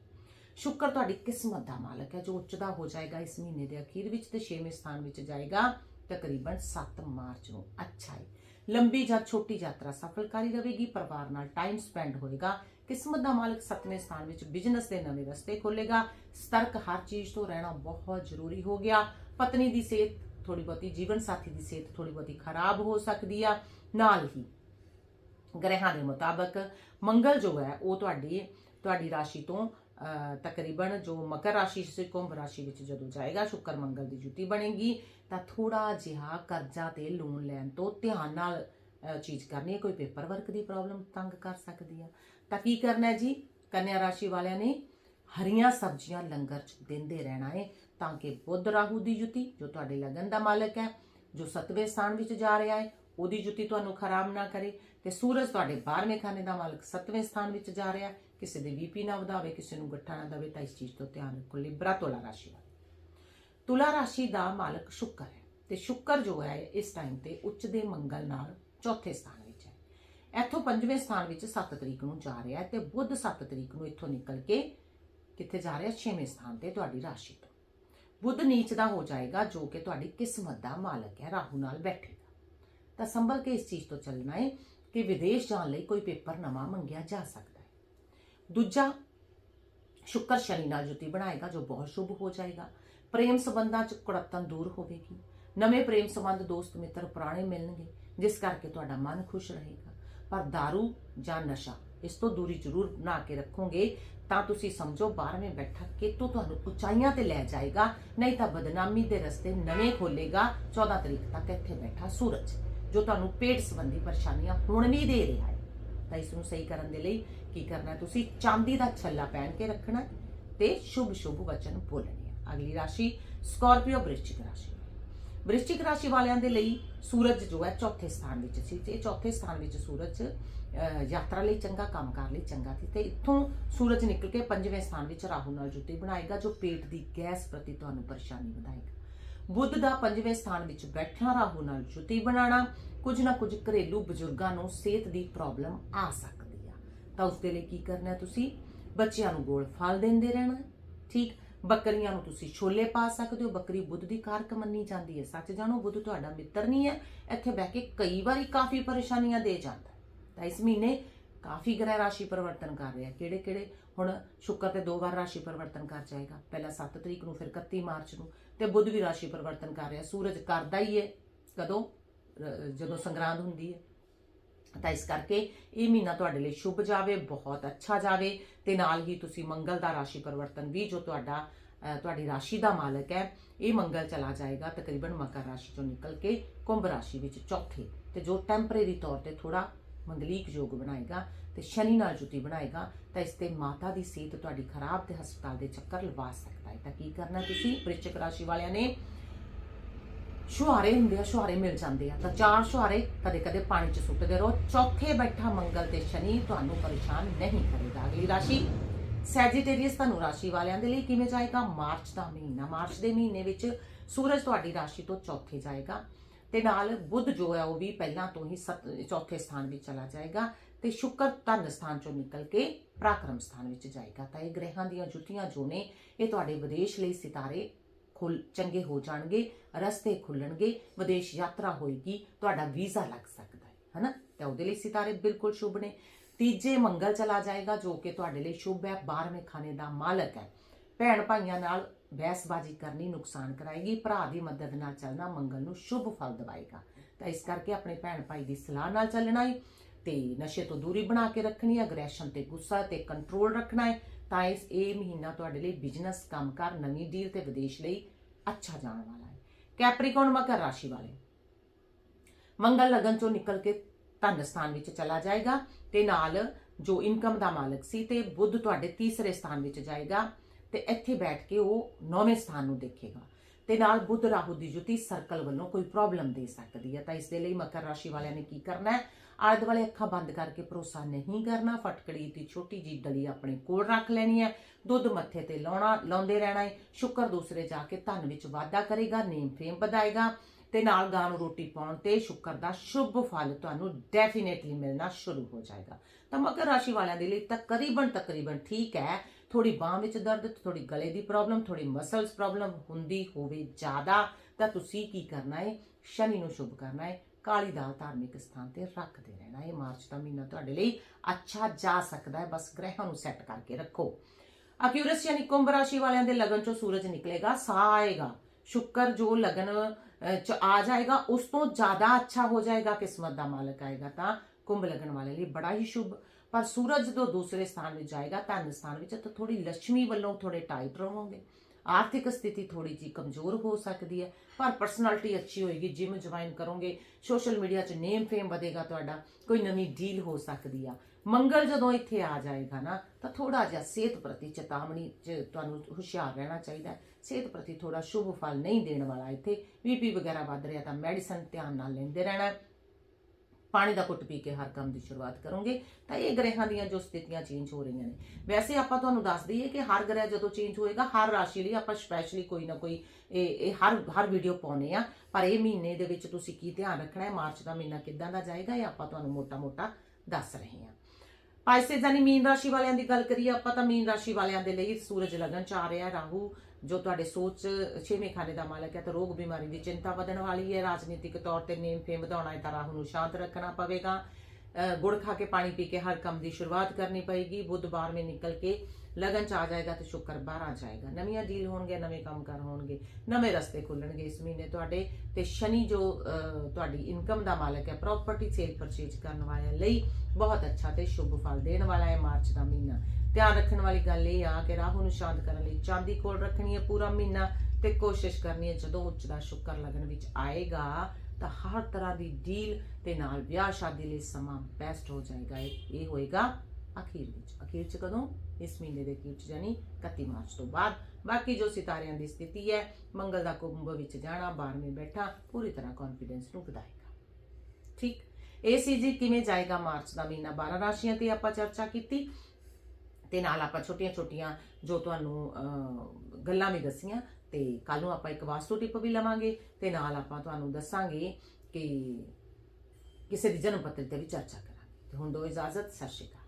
ਸ਼ੁੱਕਰ ਤੁਹਾਡੀ ਕਿਸਮਤ ਦਾ ਮਾਲਕ ਹੈ, ਜੋ ਉੱਚਦਾ ਹੋ ਜਾਏਗਾ ਇਸ ਮਹੀਨੇ ਦੇ ਅਖੀਰ ਵਿੱਚ ਤੇ 6ਵੇਂ ਸਥਾਨ ਵਿੱਚ ਜਾਏਗਾ ਤਕਰੀਬਨ 7 ਮਾਰਚ ਨੂੰ। ਅੱਛਾ ਹੈ ਲੰਬੀ ਜਾਂ ਛੋਟੀ ਯਾਤਰਾ ਸਫਲਕਾਰੀ ਰਹੇਗੀ ਪਰਿਵਾਰ ਨਾਲ ਟਾਈਮ ਸਪੈਂਡ ਹੋਏਗਾ। ਕਿਸਮਤ ਦਾ ਮਾਲਕ 7ਵੇਂ ਸਥਾਨ ਵਿੱਚ ਬਿਜ਼ਨਸ ਦੇ ਨਵੇਂ ਰਸਤੇ ਖੋਲੇਗਾ ਸਤਰਕ ਹਰ ਚੀਜ਼ ਤੋਂ ਰਹਿਣਾ ਬਹੁਤ ਜ਼ਰੂਰੀ ਹੋ ਗਿਆ। ਪਤਨੀ ਦੀ ਸਿਹਤ ਥੋੜੀ ਬਹੁਤੀ ਜੀਵਨ ਸਾਥੀ ਦੀ ਸਿਹਤ ਥੋੜੀ ਬਹੁਤੀ ਖਰਾਬ ਹੋ ਸਕਦੀ ਆ। ਨਾਲ ਹੀ ਗ੍ਰਹਿਾਂ ਦੇ ਮੁਤਾਬਕ ਮੰਗਲ ਜੋ ਹੈ, ਉਹ ਤੁਹਾਡੀ ਤੁਹਾਡੀ ਰਾਸ਼ੀ ਤੋਂ ਤਕਰੀਬਨ ਜੋ ਮਕਰ ਰਾਸ਼ੀ ਸੇ, ਕੁੰਭ ਰਾਸ਼ੀ ਵਿੱਚ ਜਦੋਂ ਜਾਏਗਾ, ਸ਼ੁੱਕਰ ਮੰਗਲ ਦੀ ਜੁਤੀ ਬਣੇਗੀ, ਤਾਂ ਥੋੜਾ ਜਿਹਾ ਕਰਜ਼ਾ ਤੇ ਲੋਨ ਲੈਣ ਤੋਂ ਧਿਆਨ ਨਾਲ ਚੀਜ਼ ਕਰਨੀ ਹੈ। ਕੋਈ ਪੇਪਰ ਵਰਕ ਦੀ ਪ੍ਰੋਬਲਮ ਤੰਗ ਕਰ ਸਕਦੀ ਆ। ਤਾਂ ਕੀ ਕਰਨਾ ਜੀ? ਕੰਨਿਆ ਰਾਸ਼ੀ ਵਾਲਿਆਂ ਨੇ ਹਰੀਆਂ ਸਬਜ਼ੀਆਂ ਲੰਗਰ ਚ ਦਿੰਦੇ ਰਹਿਣਾ ਹੈ ਤਾਂ ਕਿ ਬੁੱਧ ਰਾਹੂ ਦੀ ਜੁਤੀ, ਜੋ ਤੁਹਾਡੇ ਲਗਨ ਦਾ ਮਾਲਕ ਹੈ, ਜੋ ਸਤਵੇਂ ਸਥਾਨ ਵਿੱਚ ਜਾ ਰਿਹਾ ਹੈ, ਉਹਦੀ ਜੁਤੀ ਤੁਹਾਨੂੰ ਖਰਾਬ ਨਾ ਕਰੇ ਤੇ ਸੂਰਜ ਤੁਹਾਡੇ 12ਵੇਂ ਖਾਨੇ ਦਾ ਮਾਲਕ 7ਵੇਂ ਸਥਾਨ ਵਿੱਚ ਜਾ ਰਿਹਾ ਕਿਸੇ ਦੇ ਬੀਪੀ ਨਾ ਵਧਾਵੇ, ਕਿਸੇ ਨੂੰ ਗੱਠਾ ਨਾ ਦੇਵੇ, ਤਾਂ ਇਸ ਚੀਜ਼ ਤੋਂ ਧਿਆਨ ਰੱਖੋ ਲਿਬਰਾ ਤੁਲਾ ਰਾਸ਼ੀ ਵਾਲੇ। ਤੁਲਾ ਰਾਸ਼ੀ ਦਾ ਮਾਲਕ ਸ਼ੁੱਕਰ ਹੈ ਤੇ ਸ਼ੁੱਕਰ ਜੋ ਹੈ, ਇਸ ਟਾਈਮ ਤੇ ਉੱਚ ਦੇ ਮੰਗਲ ਨਾਲ ਚੌਥੇ ਸਥਾਨ ਵਿੱਚ ਹੈ। ਇੱਥੋਂ ਪੰਜਵੇਂ ਸਥਾਨ ਵਿੱਚ 7 ਤਰੀਕ ਨੂੰ ਜਾ ਰਿਹਾ ਹੈ ਤੇ ਬੁੱਧ 7 ਤਰੀਕ ਨੂੰ ਇੱਥੋਂ ਨਿਕਲ ਕੇ ਕਿੱਥੇ ਜਾ ਰਿਹਾ 6ਵੇਂ ਸਥਾਨ ਤੇ ਤੁਹਾਡੀ ਰਾਸ਼ੀ ਤੋਂ। ਬੁੱਧ ਨੀਚ ਦਾ ਹੋ ਜਾਏਗਾ, ਜੋ ਕਿ ਤੁਹਾਡੀ ਕਿਸਮਤ ਦਾ ਮਾਲਕ ਹੈ, ਰਾਹੂ ਨਾਲ ਬੈਠੇਗਾ। ਤਾਂ ਸੰਭਲ ਕੇ ਇਸ ਚੀਜ਼ ਤੋਂ ਚੱਲਣਾ ਹੈ ਕਿ ਵਿਦੇਸ਼ ਜਾਣ ਲਈ ਕੋਈ ਪੇਪਰ ਨਵਾਂ ਮੰਗਿਆ ਜਾ ਸਕਦਾ ਹੈ। ਦੂਜਾ, ਸ਼ੁੱਕਰ ਸ਼ਨੀ ਨਾਲ ਜੁਤੀ ਬਣਾਏਗਾ, ਜੋ ਬਹੁਤ ਸ਼ੁਭ ਹੋ ਜਾਏਗਾ। ਪ੍ਰੇਮ ਸੰਬੰਧਾਂ 'ਚ ਕੁੜੱਤਨ ਦੂਰ ਹੋਵੇਗੀ। ਨਵੇਂ ਪ੍ਰੇਮ ਸੰਬੰਧ ਦੋਸਤ, ਮਿੱਤਰ, ਪੁਰਾਣੇ ਮਿਲਣਗੇ, ਜਿਸ ਕਰਕੇ ਤੁਹਾਡਾ ਮਨ ਖੁਸ਼ ਰਹੇਗਾ। ਪਰ दारू ਜਾਂ ਨਸ਼ਾ ਇਸ ਤੋਂ ਦੂਰੀ ਜ਼ਰੂਰ ਬਣਾ ਕੇ ਰੱਖੋਗੇ, ਤਾਂ ਤੁਸੀਂ ਸਮਝੋ 12ਵੇਂ ਬੈਠਾ ਕਿਤੋਂ ਤੁਹਾਨੂੰ ਉਚਾਈਆਂ ਤੇ ਲੈ ਜਾਏਗਾ, ਨਹੀਂ ਤਾਂ ਬਦਨਾਮੀ ਦੇ ਰਸਤੇ ਨਵੇਂ ਖੋਲੇਗਾ। 14 ਤਰੀਕ ਤੱਕ ਇੱਥੇ ਬੈਠਾ ਸੂਰਜ, ਜੋ ਤੁਹਾਨੂੰ ਪੇਟ ਸੰਬੰਧੀ ਪਰੇਸ਼ਾਨੀਆਂ ਹੁਣ ਵੀ ਦੇ ਰਿਹਾ ਹੈ। ਤਾਂ ਇਸ ਨੂੰ ਸਹੀ ਕਰਨ ਦੇ ਲਈ ਕੀ ਕਰਨਾ ਤੁਸੀਂ? ਚਾਂਦੀ ਦਾ ਛੱਲਾ ਪਹਿਨ ਕੇ ਰੱਖਣਾ ਤੇ ਸ਼ੁਭ ਸ਼ੁਭ ਵਚਨ ਬੋਲਣੇ ਅਗਲੀ ਰਾਸ਼ੀ ਸਕਾਰਪੀਓ ਬ੍ਰਿਸ਼ਚਿਕ ਰਾਸ਼ੀ। ਬ੍ਰਿਸ਼ਚਿਕ ਰਾਸ਼ੀ ਵਾਲਿਆਂ ਦੇ ਲਈ ਸੂਰਜ ਜੋ ਹੈ ਚੌਥੇ ਸਥਾਨ ਵਿੱਚ ਸੀ। ਤੇ ਚੌਥੇ ਸਥਾਨ ਵਿੱਚ ਸੂਰਜ ਯਾਤਰਾ ਲਈ ਚੰਗਾ ਕੰਮ ਕਰ ਲਈ, ਚੰਗਾ ਸੀ। ਤੇ ਇੱਥੋਂ ਸੂਰਜ ਨਿਕਲ ਕੇ ਪੰਜਵੇਂ ਸਥਾਨ ਵਿੱਚ ਰਾਹੂ ਨਾਲ ਜੁਤੀ ਬਣਾਏਗਾ, ਜੋ ਪੇਟ ਦੀ ਗੈਸ ਪ੍ਰਤੀ ਤੁਹਾਨੂੰ ਪਰੇਸ਼ਾਨੀ ਵਧਾਏਗਾ। ਬੁੱਧ ਦਾ ਪੰਜਵੇਂ ਸਥਾਨ ਵਿੱਚ ਬੈਠਣਾ ਰਾਹੂ ਨਾਲ ਜੁਤੀ ਬਣਾਉਣਾ, ਕੁਝ ਨਾ ਕੁਝ ਘਰੇਲੂ ਬਜ਼ੁਰਗਾਂ ਨੂੰ ਸਿਹਤ ਦੀ ਪ੍ਰੋਬਲਮ ਆ ਸਕਦੀ ਆ। ਤਾਂ ਉਸ ਦੇ ਲਈ ਕੀ ਕਰਨਾ ਤੁਸੀਂ? ਬੱਚਿਆਂ ਨੂੰ ਗੋਲ ਫਲ ਦਿੰਦੇ ਰਹਿਣਾ, ਠੀਕ? ਬੱਕਰੀਆਂ ਨੂੰ ਤੁਸੀਂ ਛੋਲੇ ਪਾ ਸਕਦੇ ਹੋ, ਬੱਕਰੀ ਬੁੱਧ ਦੀ ਕਾਰਕ ਮੰਨੀ ਜਾਂਦੀ ਹੈ। ਸੱਚ ਜਾਣੋ, ਬੁੱਧ ਤੁਹਾਡਾ ਮਿੱਤਰ ਨਹੀਂ ਹੈ। ਇੱਥੇ ਬਹਿ ਕੇ ਕਈ ਵਾਰੀ ਕਾਫੀ ਪਰੇਸ਼ਾਨੀਆਂ ਦੇ ਜਾਂਦਾ। ਤਾਂ ਇਸ ਮਹੀਨੇ ਕਾਫੀ ਗ੍ਰਹਿ ਰਾਸ਼ੀ ਪਰਿਵਰਤਨ ਕਰ ਰਿਹਾ। ਕਿਹੜੇ ਕਿਹੜੇ? ਹੁਣ ਸ਼ੁੱਕਰ ਤੇ ਦੋ ਵਾਰ ਰਾਸ਼ੀ ਪਰਿਵਰਤਨ ਕਰ ਜਾਏਗਾ। ਪਹਿਲਾਂ 7 ਤਰੀਕ ਨੂੰ, ਫਿਰ 31 ਮਾਰਚ ਨੂੰ ਤੇ ਬੁੱਧ ਵੀ ਰਾਸ਼ੀ ਪਰਿਵਰਤਨ ਕਰ ਰਿਹਾ। ਸੂਰਜ ਕਰਦਾ ਹੀ ਹੈ ਕਦੋਂ? ਜਦੋਂ ਸੰਗਰਾਂਦ ਹੁੰਦੀ ਹੈ ਤਾਂ ਇਸ ਕਰਕੇ ਇਹ ਮਹੀਨਾ ਤੁਹਾਡੇ ਲਈ ਸ਼ੁਭ ਜਾਵੇ, ਬਹੁਤ ਅੱਛਾ ਜਾਵੇ ਤੇ ਨਾਲ ਹੀ ਤੁਸੀਂ ਮੰਗਲ ਦਾ ਰਾਸ਼ੀ ਪਰਿਵਰਤਨ ਵੀ ਜੋ ਤੁਹਾਡਾ ਤੁਹਾਡੀ ਰਾਸ਼ੀ ਦਾ ਮਾਲਕ ਹੈ, ਇਹ ਮੰਗਲ ਚਲਾ ਜਾਏਗਾ। ਤਕਰੀਬਨ ਮਕਰ ਰਾਸ਼ੀ ਚੋਂ ਨਿਕਲ ਕੇ ਕੁੰਭ ਰਾਸ਼ੀ ਵਿੱਚ ਚੌਥੇ ਤੇ ਜੋ ਟੈਂਪਰੇਰੀ ਤੌਰ ਤੇ ਥੋੜਾ ਮੰਗਲੀਕ ਯੋਗ ਬਣਾਏਗਾ ਤੇ ਸ਼ਨੀ ਨਾਲ ਜੁਤੀ ਬਣਾਏਗਾ, ਤਾਂ ਇਸ ਤੇ ਮਾਤਾ ਦੀ ਸਿਹਤ ਤੁਹਾਡੀ ਖਰਾਬ ਤੇ ਹਸਪਤਾਲ ਦੇ ਚੱਕਰ ਲਵਾ ਸਕਦਾ ਹੈ। ਤਾਂ ਕੀ ਕਰਨਾ ਤੁਸੀਂ? ਵ੍ਰਿਸ਼ਚਿਕ ਰਾਸ਼ੀ ਵਾਲਿਆਂ ਨੇ ਸ਼ੁਹਾਰੇ ਹੁੰਦੇ ਆ, ਸ਼ੁਹਾਰੇ ਮਿਲ ਜਾਂਦੇ ਆ। ਤਾਂ ਚਾਰ ਸ਼ੁਹਾਰੇ ਕਦੇ ਕਦੇ ਪਾਣੀ 'ਚ ਸੁੱਟਦੇ ਰਹੋ। ਚੌਥੇ ਬੈਠਾ ਮੰਗਲ ਤੇ ਸ਼ਨੀ ਤੁਹਾਨੂੰ ਪਰੇਸ਼ਾਨ ਨਹੀਂ ਕਰੇਗਾ। ਅਗਲੀ ਰਾਸ਼ੀ ਸੈਜੀਟੇਰੀਅਸ ਤੁਹਾਨੂੰ ਰਾਸ਼ੀ ਵਾਲਿਆਂ ਦੇ ਲਈ ਕਿਵੇਂ ਜਾਏਗਾ? ਮਾਰਚ ਦਾ ਮਹੀਨਾ। ਮਾਰਚ ਦੇ ਮਹੀਨੇ ਵਿੱਚ ਸੂਰਜ ਤੁਹਾਡੀ ਰਾਸ਼ੀ ਤੋਂ ਚੌਥੇ ਜਾਏਗਾ। ਤੇ ਨਾਲ ਬੁੱਧ ਜੋ ਹੈ ਉਹ ਵੀ ਪਹਿਲਾਂ ਤੋਂ ਹੀ ਸੱਤ- ਚੌਥੇ ਸਥਾਨ ਵਿੱਚ ਚਲਾ ਜਾਏਗਾ ਤੇ ਸ਼ੁੱਕਰ ਧਨ ਸਥਾਨ ਚੋਂ ਨਿਕਲ ਕੇ ਪ੍ਰਾਕਰਮ ਸਥਾਨ ਵਿੱਚ ਜਾਏਗਾ। ਤਾਂ ਇਹ ਗ੍ਰਹਿਾਂ ਦੀਆਂ ਜੁੱਤੀਆਂ ਜੋ ਨੇ, ਇਹ ਤੁਹਾਡੇ ਵਿਦੇਸ਼ ਲਈ ਸਿਤਾਰੇ ਖੁੱਲ, ਚੰਗੇ ਹੋ ਜਾਣਗੇ, ਰਸਤੇ ਖੁੱਲਣਗੇ, ਵਿਦੇਸ਼ ਯਾਤਰਾ ਹੋਏਗੀ, ਤੁਹਾਡਾ ਵੀਜ਼ਾ ਲੱਗ ਸਕਦਾ ਹੈ, ਹਨਾ? ਤਾਂ ਉਹਦੇ ਲਈ ਸਿਤਾਰੇ ਬਿਲਕੁਲ ਸ਼ੁਭ ਨੇ। ਤੀਜੇ ਮੰਗਲ ਚਲਾ ਜਾਏਗਾ ਜੋ ਕਿ ਤੁਹਾਡੇ ਲਈ ਸ਼ੁਭ ਹੈ 12ਵੇਂ ਖਾਨੇ ਦਾ ਮਾਲਕ ਹੈ। ਭੈਣ ਭਾਈਆਂ ਨਾਲ ਬਹਿਸਬਾਜ਼ੀ ਕਰਨੀ ਨੁਕਸਾਨ ਕਰਾਏਗੀ, ਭਰਾ ਦੀ ਮਦਦ ਨਾਲ ਚੱਲਣਾ ਮੰਗਲ ਨੂੰ ਸ਼ੁਭ ਫਲ ਦਵਾਏਗਾ। ਤਾਂ ਇਸ ਕਰਕੇ ਆਪਣੇ ਭੈਣ ਭਾਈ ਦੀ ਸਲਾਹ ਨਾਲ ਚੱਲਣਾ ਹੈ ਤੇ ਨਸ਼ੇ ਤੋਂ ਦੂਰੀ ਬਣਾ ਕੇ ਰੱਖਣੀ ਹੈ ਅਗਰੈਸ਼ਨ ਤੇ ਗੁੱਸਾ ਤੇ ਕੰਟਰੋਲ ਰੱਖਣਾ ਹੈ ਤਾਂ ਇਸ, ਇਹ ਮਹੀਨਾ ਤੁਹਾਡੇ ਲਈ ਬਿਜ਼ਨਸ ਕੰਮਕਾਰ, ਨਵੀਂ ਡੀਲ ਤੇ ਵਿਦੇਸ਼ ਲਈ ਅੱਛਾ ਜਾਣ ਵਾਲਾ ਹੈ ਕੈਪਰੀਕੌਨ ਮਕਰ ਰਾਸ਼ੀ ਵਾਲੇ। ਮੰਗਲ ਲਗਨ ਚੋਂ ਨਿਕਲ ਕੇ ਧਨ ਸਥਾਨ ਵਿੱਚ ਚਲਾ ਜਾਏਗਾ ਤੇ ਨਾਲ ਜੋ ਇਨਕਮ ਦਾ ਮਾਲਕ ਸੀ ਤੇ ਬੁੱਧ ਤੁਹਾਡੇ ਤੀਸਰੇ ਸਥਾਨ ਵਿੱਚ ਜਾਏਗਾ। ਤੇ ਇੱਥੇ ਬੈਠ ਕੇ ਉਹ ਨੌਵੇਂ ਸਥਾਨ ਨੂੰ ਦੇਖੇਗਾ। ਤੇ ਨਾਲ ਬੁੱਧ ਰਾਹੂ ਦੀ ਜੁਤੀ ਸਰਕਲ ਵੱਲੋਂ ਕੋਈ ਪ੍ਰੋਬਲਮ ਦੇ ਸਕਦੀ ਹੈ। ਤਾਂ ਇਸ ਦੇ ਲਈ ਮਕਰ ਰਾਸ਼ੀ ਵਾਲਿਆਂ ਨੇ ਕੀ ਕਰਨਾ ਹੈ? ਆਲੇ ਦੁਆਲੇ ਅੱਖਾਂ ਬੰਦ ਕਰਕੇ ਭਰੋਸਾ ਨਹੀਂ ਕਰਨਾ। ਫਟਕੜੀ ਦੀ ਛੋਟੀ ਜੀ ਡਲੀ ਆਪਣੇ ਕੋਲ ਰੱਖ ਲੈਣੀ ਹੈ। ਦੁੱਧ ਮੱਥੇ ਤੇ ਲਾਉਣਾ, ਲਾਉਂਦੇ ਰਹਿਣਾ ਹੈ। ਸ਼ੁਕਰ ਦੂਸਰੇ ਜਾ ਕੇ ਧਨ ਵਿੱਚ ਵਾਧਾ ਕਰੇਗਾ ਨੇਮ ਫੇਮ ਵਧਾਏਗਾ। ਤੇ ਨਾਲ ਗਾਂ ਨੂੰ ਰੋਟੀ ਪਾਉਣ ਤੇ ਸ਼ੁਕਰ ਦਾ ਸ਼ੁਭ ਫਲ ਤੁਹਾਨੂੰ ਡੈਫੀਨੇਟਲੀ ਮਿਲਣਾ ਸ਼ੁਰੂ ਹੋ ਜਾਏਗਾ। ਤਾਂ ਮਕਰ ਰਾਸ਼ੀ ਵਾਲਿਆਂ ਦੇ ਲਈ ਤਕਰੀਬਨ ਤਕਰੀਬਨ ਠੀਕ ਹੈ। ਥੋੜੀ ਬਾਹ ਵਿੱਚ ਦਰਦ, ਥੋੜੀ ਗਲੇ ਦੀ ਪ੍ਰੋਬਲਮ ਥੋੜੀ ਮਸਲਸ ਪ੍ਰੋਬਲਮ ਹੁੰਦੀ ਹੋਵੇ ਜ਼ਿਆਦਾ, ਤਾਂ ਤੁਸੀਂ ਕੀ ਕਰਨਾ ਹੈ ਸ਼ਨੀ ਨੂੰ ਸ਼ੁਭ ਕਰਨਾ ਹੈ ਕਾਲੀ ਦਾਲ ਧਾਰਮਿਕ ਸਥਾਨ ਤੇ ਰੱਖਦੇ ਰਹਿਣਾ ਇਹ ਮਾਰਚ ਦਾ ਮਹੀਨਾ ਤੁਹਾਡੇ ਲਈ ਅੱਛਾ ਜਾ ਸਕਦਾ ਹੈ ਬਸ ਗ੍ਰਹਿਾਂ ਨੂੰ ਸੈੱਟ ਕਰਕੇ ਰੱਖੋ। ਅਕਿਊਰਸ ਯਾਨੀ ਕੁੰਭ ਰਾਸ਼ੀ ਵਾਲਿਆਂ ਦੇ ਲਗਨ ਚੋਂ ਸੂਰਜ ਨਿਕਲੇਗਾ ਸਾਹ ਆਏਗਾ। ਸ਼ੁੱਕਰ ਜੋ ਲਗਨ ਚ ਆ ਜਾਏਗਾ, ਉਸ ਤੋਂ ਜ਼ਿਆਦਾ ਅੱਛਾ ਹੋ ਜਾਏਗਾ, ਕਿਸਮਤ ਦਾ ਮਾਲਕ ਆਏਗਾ। ਤਾਂ ਕੁੰਭ ਲਗਨ ਵਾਲੇ ਲਈ ਬੜਾ ਹੀ ਸ਼ੁਭ ਪਰ ਸੂਰਜ ਜਦੋਂ ਦੂਸਰੇ ਸਥਾਨ ਵਿੱਚ ਜਾਏਗਾ ਧਨ ਸਥਾਨ ਵਿੱਚ ਤਾਂ ਥੋੜੀ ਲక్ష్ਮੀ ਵੱਲੋਂ ਥੋੜੇ ਟਾਈਟ ਰਹੋਗੇ। ਆਰਥਿਕ ਸਥਿਤੀ ਥੋੜੀ ਜੀ ਕਮਜ਼ੋਰ ਹੋ ਸਕਦੀ ਹੈ, ਪਰ ਪਰਸਨੈਲਿਟੀ ਅੱਛੀ ਹੋਏਗੀ ਜਿਮ ਜੁਆਇਨ ਕਰੋਗੇ ਸੋਸ਼ਲ ਮੀਡੀਆ 'ਚ ਨੇਮ ਫੇਮ ਵਧੇਗਾ ਤੁਹਾਡਾ, ਕੋਈ ਨਵੀਂ ਡੀਲ ਹੋ ਸਕਦੀ ਆ। ਮੰਗਲ ਜਦੋਂ ਇੱਥੇ ਆ ਜਾਏਗਾ ਨਾ, ਤਾਂ ਥੋੜਾ ਜਿਹਾ ਸਿਹਤ ਪ੍ਰਤੀ ਚੇਤਾਵਨੀ 'ਚ ਤੁਹਾਨੂੰ ਹੁਸ਼ਿਆਰ ਰਹਿਣਾ ਚਾਹੀਦਾ ਸਿਹਤ ਪ੍ਰਤੀ ਥੋੜਾ ਸ਼ੁਭ ਫਲ ਨਹੀਂ ਦੇਣ ਵਾਲਾ ਇੱਥੇ ਬੀਪੀ ਵਗੈਰਾ ਵੱਧ ਰਿਹਾ ਤਾਂ ਮੈਡੀਸਨ ਧਿਆਨ ਨਾਲ ਲੈਂਦੇ ਰਹਿਣਾ ਪਾਣੀ ਦਾ ਘੁੱਟ ਪੀ ਕੇ ਹਰ ਕੰਮ ਦੀ ਸ਼ੁਰੂਆਤ ਕਰੋਗੇ, ਤਾਂ ਇਹ ਗ੍ਰਹਿਾਂ ਦੀਆਂ ਜੋ ਸਥਿਤੀਆਂ ਚੇਂਜ ਹੋ ਰਹੀਆਂ ਨੇ। ਵੈਸੇ ਆਪਾਂ ਤੁਹਾਨੂੰ ਦੱਸ ਦਈਏ ਕਿ ਹਰ ਗ੍ਰਹਿ ਜਦੋਂ ਚੇਂਜ ਹੋਏਗਾ, ਹਰ ਰਾਸ਼ੀ ਲਈ ਆਪਾਂ ਸਪੈਸ਼ਲੀ ਕੋਈ ਨਾ ਕੋਈ, ਇਹ ਇਹ ਹਰ ਹਰ ਵੀਡੀਓ ਪਾਉਨੇ ਆ ਪਰ ਇਹ ਮਹੀਨੇ ਦੇ ਵਿੱਚ ਤੁਸੀਂ ਕੀ ਧਿਆਨ ਰੱਖਣਾ ਹੈ? ਮਾਰਚ ਦਾ ਮਹੀਨਾ ਕਿੱਦਾਂ ਦਾ ਜਾਏਗਾ ਇਹ ਆਪਾਂ ਤੁਹਾਨੂੰ ਮੋਟਾ-ਮੋਟਾ ਦੱਸ ਰਹੇ ਹਾਂ। ਪਾਇਸੇ ਜਾਨੀ ਮੀਨ ਰਾਸ਼ੀ ਵਾਲਿਆਂ ਦੀ ਗੱਲ ਕਰੀਏ ਆਪਾਂ ਤਾਂ ਮੀਨ ਰਾਸ਼ੀ ਵਾਲਿਆਂ ਦੇ ਲਈ ਸੂਰਜ ਲਗਨ ਚ ਆ ਰਿਹਾ, ਰਾਹੂ ਜੋ ਤੁਹਾਡੇ ਸੋਚ ਛੇਵੇਂ ਖਾਨੇ ਦਾ ਮਾਲਕ ਹੈ ਤਾਂ ਰੋਗ ਬਿਮਾਰੀ ਦੀ ਚਿੰਤਾ ਵਧਣ ਵਾਲੀ ਹੈ। ਰਾਜਨੀਤਿਕ ਤੌਰ ਤੇ ਨੇਮ ਫੇਮ ਵਧਾਉਣਾ ਹੈ ਤਾਂ ਰਾਹੂ ਨੂੰ ਸ਼ਾਂਤ ਰੱਖਣਾ ਪਵੇਗਾ। ਗੁੜ ਖਾ ਕੇ ਪਾਣੀ ਪੀ ਕੇ ਹਰ ਕੰਮ ਦੀ ਸ਼ੁਰੂਆਤ ਕਰਨੀ ਪਏਗੀ। ਬੁੱਧਵਾਰ ਮੇ ਨਿਕਲ ਕੇ ਲਗਨ ਚ ਆ ਜਾਏਗਾ ਤੇ ਸ਼ੁਕਰ ਬਾਹਰ ਆ ਜਾਏਗਾ। ਨਵੀਆਂ ਡੀਲ ਹੋਣਗੇ ਨਵੇਂ ਕੰਮ ਕੰਮਕਾਰ ਹੋਣਗੇ ਨਵੇਂ ਰਸਤੇ ਖੁੱਲਣਗੇ ਇਸ ਮਹੀਨੇ ਤੁਹਾਡੇ ਤੇ ਸ਼ਨੀ ਜੋ ਅਹ, ਤੁਹਾਡੀ ਇਨਕਮ ਦਾ ਮਾਲਕ ਹੈ ਪ੍ਰਾਪਰਟੀ ਸੇਲ ਪਰਚੇਜ ਕਰਨ ਵਾਲਿਆਂ ਲਈ ਬਹੁਤ ਅੱਛਾ ਤੇ ਸ਼ੁਭ ਫਲ ਦੇਣ ਵਾਲਾ ਹੈ ਮਾਰਚ ਦਾ ਮਹੀਨਾ। ਧਿਆਨ ਰੱਖਣ ਵਾਲੀ ਗੱਲ ਇਹ ਆ ਕਿ ਰਾਹੂ ਨੂੰ ਸ਼ਾਂਤ ਕਰਨ ਲਈ ਚਾਂਦੀ ਕੋਲ ਰੱਖਣੀ ਹੈ ਪੂਰਾ ਮਹੀਨਾ ਤੇ ਕੋਸ਼ਿਸ਼ ਕਰਨੀ ਹੈ ਜਦੋਂ ਉੱਚ ਦਾ ਸ਼ੁਕਰ ਲਗਨ ਵਿੱਚ ਆਏਗਾ ਤਾਂ ਹਰ ਤਰ੍ਹਾਂ ਦੀ ਡੀਲ ਤੇ ਨਾਲ ਵਿਆਹ ਸ਼ਾਦੀ ਲਈ ਸਮਾਂ ਬੈਸਟ ਹੋ ਜਾਏਗਾ। ਇਹ ਹੋਏਗਾ ਅਖੀਰ ਵਿੱਚ। ਅਖੀਰ ਚ ਕਦੋਂ? ਇਸ ਮਹੀਨੇ ਦੇ ਅਖੀਰ ਚ, ਯਾਨੀ 31 ਮਾਰਚ ਤੋਂ ਬਾਅਦ। ਬਾਕੀ ਜੋ ਸਿਤਾਰਿਆਂ ਦੀ ਸਥਿਤੀ ਹੈ, ਮੰਗਲ ਦਾ ਕੁੰਭ ਵਿੱਚ ਜਾਣਾ 12ਵੇਂ ਬੈਠਾ, ਪੂਰੀ ਤਰ੍ਹਾਂ ਕੌਨਫੀਡੈਂਸ ਨੂੰ ਵਧਾਏਗਾ। ਠੀਕ? ਇਹ ਸੀ ਜੀ ਕਿਵੇਂ ਜਾਏਗਾ ਮਾਰਚ ਦਾ ਮਹੀਨਾ? 12 ਰਾਸ਼ੀਆਂ ਤੇ ਆਪਾਂ ਚਰਚਾ ਕੀਤੀ। ਤੇ ਨਾਲ ਆਪਾਂ ਛੋਟੀਆਂ-ਛੋਟੀਆਂ ਜੋ ਤੁਹਾਨੂੰ ਗੱਲਾਂ ਵੀ ਦੱਸੀਆਂ, ਤੇ ਕੱਲ ਨੂੰ ਆਪਾਂ ਇੱਕ ਵਾਸਤੂ ਟਿਪ ਵੀ ਲਵਾਂਗੇ, ਤੇ ਨਾਲ ਆਪਾਂ ਤੁਹਾਨੂੰ ਦੱਸਾਂਗੇ ਕਿ ਕਿਸੇ ਦੀ ਜਨਮ ਪੱਤਰੀ ਤੇ ਵੀ ਚਰਚਾ ਕਰਾਂਗੇ। ਤੇ ਹੁਣ ਦੋ ਇਜਾਜ਼ਤ, ਸਤਿ ਸ਼੍ਰੀ ਅਕਾਲ।